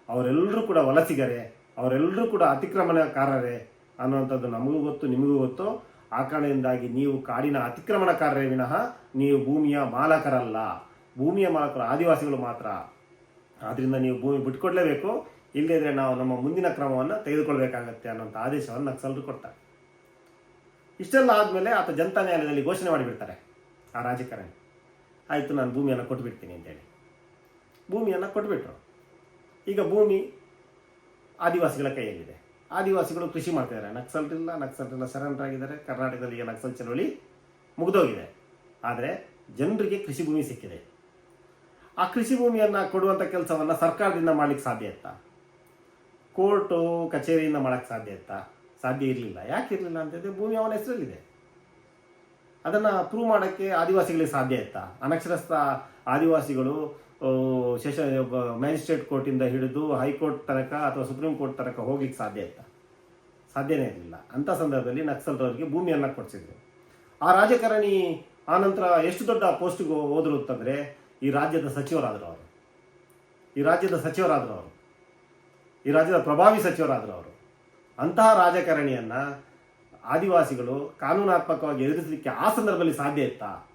ಅವರೆಲ್ಲರೂ ಕೂಡ ವಲಸಿಗರೇ, ಅವರೆಲ್ಲರೂ ಕೂಡ ಅತಿಕ್ರಮಣಕಾರರೇ ಅನ್ನುವಂಥದ್ದು ನಮಗೂ ಗೊತ್ತು, ನಿಮಗೂ ಗೊತ್ತು. ಆ ಕಾರಣದಿಂದಾಗಿ ನೀವು ಕಾಡಿನ ಅತಿಕ್ರಮಣಕಾರರೇ ವಿನಃ ನೀವು ಭೂಮಿಯ ಮಾಲಕರಲ್ಲ. ಭೂಮಿಯ ಮಾಲಕರು ಆದಿವಾಸಿಗಳು ಮಾತ್ರ. ಆದ್ದರಿಂದ ನೀವು ಭೂಮಿ ಬಿಟ್ಕೊಡ್ಲೇಬೇಕು. ಇಲ್ಲದಿದ್ರೆ ನಾವು ನಮ್ಮ ಮುಂದಿನ ಕ್ರಮವನ್ನು ತೆಗೆದುಕೊಳ್ಬೇಕಾಗತ್ತೆ ಅನ್ನೋಂಥ ಆದೇಶವನ್ನು ನಕ್ಸಲರು ಕೊಡ್ತಾರೆ. ಇಷ್ಟೆಲ್ಲ ಆದಮೇಲೆ ಆತ ಜನತಾ ನ್ಯಾಯಾಲಯದಲ್ಲಿ ಘೋಷಣೆ ಮಾಡಿಬಿಡ್ತಾರೆ. ಆ ರಾಜಕಾರಣಿ, ಆಯಿತು, ನಾನು ಭೂಮಿಯನ್ನು ಕೊಟ್ಬಿಡ್ತೀನಿ ಅಂತೇಳಿ. ಭೂಮಿಯನ್ನು ಕೊಟ್ಬಿಟ್ರು. ಈಗ ಭೂಮಿ ಆದಿವಾಸಿಗಳ ಕೈಯಲ್ಲಿದೆ. ಆದಿವಾಸಿಗಳು ಕೃಷಿ ಮಾಡ್ತಿದ್ದಾರೆ ನಕ್ಸಲ್ರಿಲ್ಲ ನಕ್ಸಲ್ರಿಲ್ಲ ಸರೆಂಡರ್ ಆಗಿದ್ದಾರೆ. ಕರ್ನಾಟಕದಲ್ಲಿ ಈಗ ನಕ್ಸಲ್ ಚಳವಳಿ ಮುಗಿದೋಗಿದೆ. ಆದರೆ ಜನರಿಗೆ ಕೃಷಿ ಭೂಮಿ ಸಿಕ್ಕಿದೆ. ಆ ಕೃಷಿ ಭೂಮಿಯನ್ನು ಕೊಡುವಂಥ ಕೆಲಸವನ್ನು ಸರ್ಕಾರದಿಂದ ಮಾಡ್ಲಿಕ್ಕೆ ಸಾಧ್ಯ ಇತ್ತಾ? ಕೋರ್ಟು, ಕಚೇರಿಯಿಂದ ಮಾಡೋಕ್ಕೆ ಸಾಧ್ಯ ಇತ್ತಾ? ಸಾಧ್ಯ ಇರಲಿಲ್ಲ. ಯಾಕೆ ಇರಲಿಲ್ಲ ಅಂತಂದರೆ ಭೂಮಿ ಅವನ ಹೆಸರಲ್ಲಿದೆ. ಅದನ್ನು ಪ್ರೂವ್ ಮಾಡೋಕ್ಕೆ ಆದಿವಾಸಿಗಳಿಗೆ ಸಾಧ್ಯ ಇತ್ತಾ? ಅನಕ್ಷರಸ್ಥ ಆದಿವಾಸಿಗಳು ಸೆಷ ಮ್ಯಾಜಿಸ್ಟ್ರೇಟ್ ಕೋರ್ಟಿಂದ ಹಿಡಿದು ಹೈಕೋರ್ಟ್ ತನಕ ಅಥವಾ ಸುಪ್ರೀಂ ಕೋರ್ಟ್ ತನಕ ಹೋಗ್ಲಿಕ್ಕೆ ಸಾಧ್ಯ ಇತ್ತಾ ಸಾಧ್ಯನೇ ಇರಲಿಲ್ಲ. ಅಂಥ ಸಂದರ್ಭದಲ್ಲಿ ನಕ್ಸಲ್ರವರಿಗೆ ಭೂಮಿಯನ್ನು ಕೊಡಿಸಿದ್ರು. ಆ ರಾಜಕಾರಣಿ ಆನಂತರ ಎಷ್ಟು ದೊಡ್ಡ ಪೋಸ್ಟ್ಗೆ ಹೋದ್ರು ಅಂತಂದರೆ ಈ ರಾಜ್ಯದ ಸಚಿವರಾದರು ಅವರು. ಈ ರಾಜ್ಯದ ಸಚಿವರಾದರು ಅವರು. ಈ ರಾಜ್ಯದ ಪ್ರಭಾವಿ ಸಚಿವರಾದರು ಅವರು. ಅಂತಹ ರಾಜಕಾರಣಿಯನ್ನು ಆದಿವಾಸಿಗಳು ಕಾನೂನಾತ್ಮಕವಾಗಿ ಎದುರಿಸಲಿಕ್ಕೆ ಆ ಸಂದರ್ಭದಲ್ಲಿ ಸಾಧ್ಯ ಇತ್ತಾ?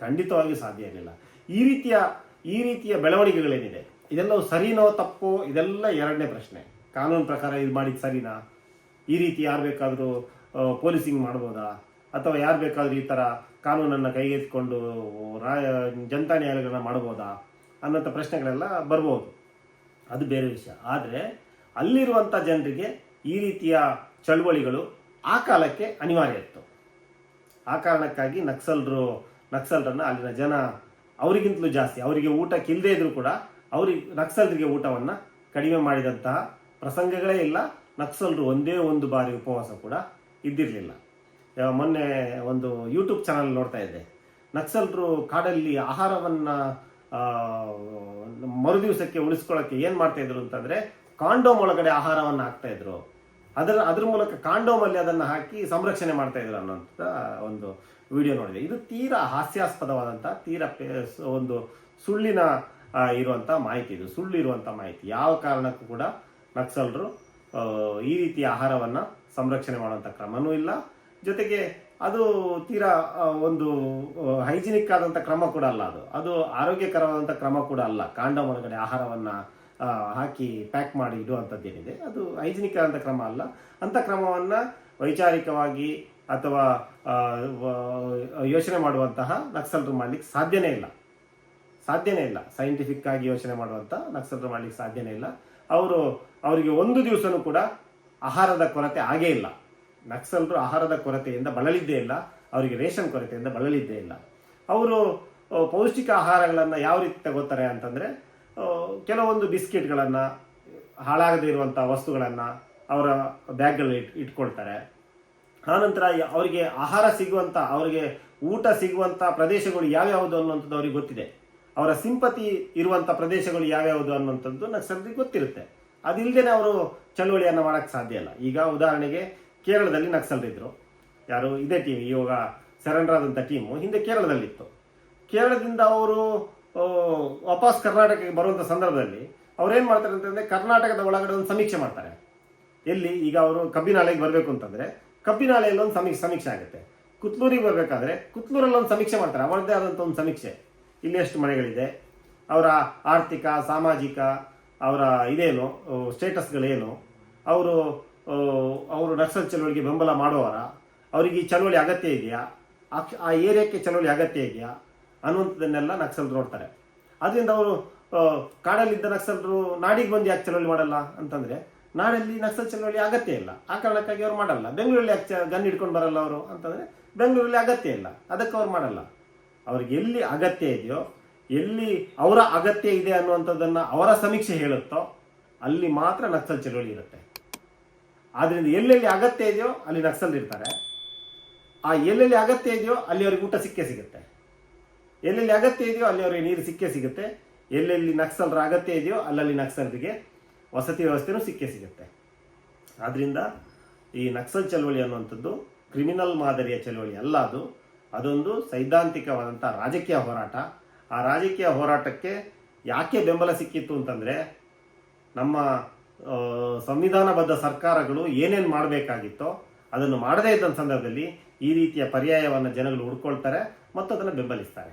ಖಂಡಿತವಾಗಿಯೂ ಸಾಧ್ಯ ಇರಲಿಲ್ಲ. ಈ ರೀತಿಯ ಈ ರೀತಿಯ ಬೆಳವಣಿಗೆಗಳೇನಿದೆ? ಇದೆಲ್ಲವೂ ಸರಿನೋ ತಪ್ಪೋ? ಇದೆಲ್ಲ ಎರಡನೇ ಪ್ರಶ್ನೆ. ಕಾನೂನು ಪ್ರಕಾರ ಇದು ಮಾಡಿದ್ದು ಸರಿನಾ? ಈ ರೀತಿ ಯಾರು ಬೇಕಾದರೂ ಪೊಲೀಸಿಂಗ್ ಮಾಡ್ಬೋದಾ? ಅಥವಾ ಯಾರು ಬೇಕಾದರೂ ಈ ಥರ ಕಾನೂನನ್ನು ಕೈಗೆತ್ತಿಕೊಂಡು ರಾಯ, ಜನತಾ ನ್ಯಾಯಾಲಯಗಳನ್ನ ಮಾಡ್ಬೋದಾ? ಅನ್ನೋಂಥ ಪ್ರಶ್ನೆಗಳೆಲ್ಲ ಬರ್ಬೋದು. ಅದು ಬೇರೆ ವಿಷಯ. ಆದರೆ ಅಲ್ಲಿರುವಂಥ ಜನರಿಗೆ ಈ ರೀತಿಯ ಚಳುವಳಿಗಳು ಆ ಕಾಲಕ್ಕೆ ಅನಿವಾರ್ಯ ಇತ್ತು. ಆ ಕಾರಣಕ್ಕಾಗಿ ನಕ್ಸಲರು, ನಕ್ಸಲರನ್ನು ಅಲ್ಲಿನ ಜನ ಅವರಿಗಿಂತಲೂ ಜಾಸ್ತಿ, ಅವರಿಗೆ ಊಟಕ್ಕಿಲ್ಲದೆ ಇದ್ರೂ ಕೂಡ ಅವರಿಗೆ ನಕ್ಸಲರಿಗೆ ಊಟವನ್ನು ಕಡಿಮೆ ಮಾಡಿದಂತಹ ಪ್ರಸಂಗಗಳೇ ಇಲ್ಲ, ನಕ್ಸಲರು ಒಂದೇ ಒಂದು ಬಾರಿ ಉಪವಾಸ ಕೂಡ ಇದ್ದಿರಲಿಲ್ಲ. ಮೊನ್ನೆ ಒಂದು ಯೂಟ್ಯೂಬ್ ಚಾನಲ್ ನೋಡ್ತಾ ಇದ್ದೆ. ನಕ್ಸಲರು ಕಾಡಲ್ಲಿ ಆಹಾರವನ್ನು ಮರುದಿವಸಕ್ಕೆ ಉಳಿಸ್ಕೊಳ್ಳೋಕ್ಕೆ ಏನು ಮಾಡ್ತಾ ಇದ್ರು ಅಂತಂದರೆ, ಕಾಂಡೋಮ್ ಒಳಗಡೆ ಆಹಾರವನ್ನು ಹಾಕ್ತಾ ಇದ್ರು. ಅದರ, ಅದ್ರ ಮೂಲಕ ಕಾಂಡೋಮಲ್ಲಿ ಅದನ್ನು ಹಾಕಿ ಸಂರಕ್ಷಣೆ ಮಾಡ್ತಾ ಇದ್ರು ಅನ್ನೋಂಥ ಒಂದು ವಿಡಿಯೋ ನೋಡಿದೆ. ಇದು ತೀರಾ ಹಾಸ್ಯಾಸ್ಪದವಾದಂಥ ತೀರಾ ಒಂದು ಸುಳ್ಳಿನ ಇರುವಂಥ ಮಾಹಿತಿ ಇದು. ಸುಳ್ಳು ಇರುವಂಥ ಮಾಹಿತಿ. ಯಾವ ಕಾರಣಕ್ಕೂ ಕೂಡ ನಕ್ಸಲರು ಈ ರೀತಿಯ ಆಹಾರವನ್ನು ಸಂರಕ್ಷಣೆ ಮಾಡುವಂಥ ಕ್ರಮನೂ ಇಲ್ಲ. ಜೊತೆಗೆ ಅದು ತೀರಾ ಒಂದು ಹೈಜಿನಿಕ್ ಆದಂಥ ಕ್ರಮ ಕೂಡ ಅಲ್ಲ ಅದು. ಅದು ಆರೋಗ್ಯಕರವಾದಂಥ ಕ್ರಮ ಕೂಡ ಅಲ್ಲ. ಕಾಂಡ ಒಳಗಡೆ ಆಹಾರವನ್ನು ಹಾಕಿ ಪ್ಯಾಕ್ ಮಾಡಿ ಇಡುವಂಥದ್ದೇನಿದೆ. ಅದು ಹೈಜಿನಿಕ ಅಂತ ಕ್ರಮ ಅಲ್ಲ. ಅಂಥ ಕ್ರಮವನ್ನು ವೈಚಾರಿಕವಾಗಿ ಅಥವಾ ಯೋಚನೆ ಮಾಡುವಂತಹ ನಕ್ಸಲರು ಮಾಡಲಿಕ್ಕೆ ಸಾಧ್ಯನೇ ಇಲ್ಲ. ಸಾಧ್ಯನೇ ಇಲ್ಲ. ಸೈಂಟಿಫಿಕ್ ಆಗಿ ಯೋಚನೆ ಮಾಡುವಂಥ ನಕ್ಸಲರು ಮಾಡಲಿಕ್ಕೆ ಸಾಧ್ಯನೇ ಇಲ್ಲ. ಅವರು, ಅವರಿಗೆ ಒಂದು ದಿವಸನೂ ಕೂಡ ಆಹಾರದ ಕೊರತೆ ಆಗೇ ಇಲ್ಲ. ನಕ್ಸಲರು ಆಹಾರದ ಕೊರತೆಯಿಂದ ಬಳಲಿದ್ದೇ ಇಲ್ಲ. ಅವರಿಗೆ ರೇಷನ್ ಕೊರತೆಯಿಂದ ಬಳಲಿದ್ದೇ ಇಲ್ಲ. ಅವರು ಪೌಷ್ಟಿಕ ಆಹಾರಗಳನ್ನು ಯಾವ ರೀತಿ ತಗೋತಾರೆ ಅಂತಂದರೆ ಕೆಲವೊಂದು ಬಿಸ್ಕೆಟ್ಗಳನ್ನು, ಹಾಳಾಗದೇ ಇರುವಂಥ ವಸ್ತುಗಳನ್ನು ಅವರ ಬ್ಯಾಗ್ಗಳಲ್ಲಿ ಇಟ್, ಇಟ್ಕೊಳ್ತಾರೆ. ಆನಂತರ ಅವರಿಗೆ ಆಹಾರ ಸಿಗುವಂಥ ಅವರಿಗೆ ಊಟ ಸಿಗುವಂಥ ಪ್ರದೇಶಗಳು ಯಾವ್ಯಾವುದು ಅನ್ನುವಂಥದ್ದು ಅವ್ರಿಗೆ ಗೊತ್ತಿದೆ. ಅವರ ಸಿಂಪತಿ ಇರುವಂಥ ಪ್ರದೇಶಗಳು ಯಾವ್ಯಾವುದು ಅನ್ನುವಂಥದ್ದು ನಕ್ಸಲರಿಗೆ ಗೊತ್ತಿರುತ್ತೆ. ಅದಿಲ್ಲದೆ ಅವರು ಚಳುವಳಿಯನ್ನು ಮಾಡೋಕ್ಕೆ ಸಾಧ್ಯ ಇಲ್ಲ. ಈಗ ಉದಾಹರಣೆಗೆ ಕೇರಳದಲ್ಲಿ ನಕ್ಸಲರಿದ್ದರು ಯಾರು? ಇದೇ ಟೀಮ್ ಇವಾಗ ಸರೆಂಡರ್ ಟೀಮು ಹಿಂದೆ ಕೇರಳದಲ್ಲಿತ್ತು. ಕೇರಳದಿಂದ ಅವರು ವಾಪಸ್ ಕರ್ನಾಟಕಕ್ಕೆ ಬರುವಂಥ ಸಂದರ್ಭದಲ್ಲಿ ಅವ್ರೇನು ಮಾಡ್ತಾರೆ ಅಂತಂದರೆ ಕರ್ನಾಟಕದ ಒಳಗಡೆ ಒಂದು ಸಮೀಕ್ಷೆ ಮಾಡ್ತಾರೆ. ಎಲ್ಲಿ? ಈಗ ಅವರು ಕಬ್ಬಿನಾಲೆಗೆ ಬರಬೇಕು ಅಂತಂದ್ರೆ ಕಬ್ಬಿನಾಲೆಯಲ್ಲಿ ಒಂದು ಸಮೀಕ್ಷೆ ಸಮೀಕ್ಷೆ ಆಗುತ್ತೆ. ಕುತ್ಲೂರಿಗೆ ಬರಬೇಕಾದ್ರೆ ಕುತ್ಲೂರಲ್ಲಿ ಒಂದು ಸಮೀಕ್ಷೆ ಮಾಡ್ತಾರೆ. ಅವರದ್ದೇ ಆದಂಥ ಒಂದು ಸಮೀಕ್ಷೆ. ಇಲ್ಲಿ ಎಷ್ಟು ಮನೆಗಳಿದೆ? ಅವರ ಆರ್ಥಿಕ, ಸಾಮಾಜಿಕ, ಅವರ ಇದೇನು? ಸ್ಟೇಟಸ್ಗಳೇನು? ಅವರು ಅವರು ನಕ್ಸಲ್ ಚಳುವಳಿಗೆ ಬೆಂಬಲ ಮಾಡುವವರ? ಅವರಿಗೆ ಈ ಚಳುವಳಿ ಅಗತ್ಯ ಇದೆಯಾ? ಆ- ಆ ಏರಿಯಾಕ್ಕೆ ಚಳುವಳಿ ಅಗತ್ಯ ಇದೆಯಾ? ಅನ್ನುವಂಥದ್ದನ್ನೆಲ್ಲ ನಕ್ಸಲ್ ನೋಡ್ತಾರೆ. ಅದರಿಂದ ಅವರು ಕಾಡಲ್ಲಿದ್ದ ನಕ್ಸಲರು ನಾಡಿಗೆ ಬಂದು ಯಾಕೆ ಚಳವಳಿ ಮಾಡಲ್ಲ ಅಂತಂದ್ರೆ, ನಾಡಲ್ಲಿ ನಕ್ಸಲ್ ಚಳವಳಿ ಅಗತ್ಯ ಇಲ್ಲ. ಆ ಕಾರಣಕ್ಕಾಗಿ ಅವ್ರು ಮಾಡಲ್ಲ. ಬೆಂಗಳೂರಲ್ಲಿ ಯಾಕೆ ಗನ್ ಹಿಡ್ಕೊಂಡು ಬರಲ್ಲ ಅವರು ಅಂತಂದ್ರೆ, ಬೆಂಗಳೂರಲ್ಲಿ ಅಗತ್ಯ ಇಲ್ಲ. ಅದಕ್ಕೆ ಅವ್ರು ಮಾಡಲ್ಲ. ಅವ್ರಿಗೆ ಎಲ್ಲಿ ಅಗತ್ಯ ಇದೆಯೋ, ಎಲ್ಲಿ ಅವರ ಅಗತ್ಯ ಇದೆ ಅನ್ನುವಂಥದ್ದನ್ನ ಅವರ ಸಮೀಕ್ಷೆ ಹೇಳುತ್ತೋ, ಅಲ್ಲಿ ಮಾತ್ರ ನಕ್ಸಲ್ ಚಳವಳಿ ಇರುತ್ತೆ. ಆದ್ದರಿಂದ ಎಲ್ಲೆಲ್ಲಿ ಅಗತ್ಯ ಇದೆಯೋ ಅಲ್ಲಿ ನಕ್ಸಲ್ ಇರ್ತಾರೆ. ಆ ಎಲ್ಲೆಲ್ಲಿ ಅಗತ್ಯ ಇದೆಯೋ ಅಲ್ಲಿ ಅವ್ರಿಗೆ ಊಟ ಸಿಕ್ಕೇ ಸಿಗುತ್ತೆ. ಎಲ್ಲೆಲ್ಲಿ ಅಗತ್ಯ ಇದೆಯೋ ಅಲ್ಲಿ ಅವರಿಗೆ ನೀರು ಸಿಕ್ಕೇ ಸಿಗುತ್ತೆ. ಎಲ್ಲೆಲ್ಲಿ ನಕ್ಸಲರ ಅಗತ್ಯ ಇದೆಯೋ ಅಲ್ಲಲ್ಲಿ ನಕ್ಸಲರಿಗೆ ವಸತಿ ವ್ಯವಸ್ಥೆನೂ ಸಿಕ್ಕೇ ಸಿಗುತ್ತೆ. ಆದ್ದರಿಂದ ಈ ನಕ್ಸಲ್ ಚಳವಳಿ ಅನ್ನುವಂಥದ್ದು ಕ್ರಿಮಿನಲ್ ಮಾದರಿಯ ಚಳವಳಿ ಅಲ್ಲ ಅದು. ಅದೊಂದು ಸೈದ್ಧಾಂತಿಕವಾದಂಥ ರಾಜಕೀಯ ಹೋರಾಟ. ಆ ರಾಜಕೀಯ ಹೋರಾಟಕ್ಕೆ ಯಾಕೆ ಬೆಂಬಲ ಸಿಕ್ಕಿತ್ತು ಅಂತಂದರೆ ನಮ್ಮ ಸಂವಿಧಾನಬದ್ಧ ಸರ್ಕಾರಗಳು ಏನೇನು ಮಾಡಬೇಕಾಗಿತ್ತೋ ಅದನ್ನು ಮಾಡದೇ ಇದ್ದಂಥ ಸಂದರ್ಭದಲ್ಲಿ ಈ ರೀತಿಯ ಪರ್ಯಾಯವನ್ನು ಜನಗಳು ಹುಡ್ಕೊಳ್ತಾರೆ ಮತ್ತು ಅದನ್ನು ಬೆಂಬಲಿಸ್ತಾರೆ.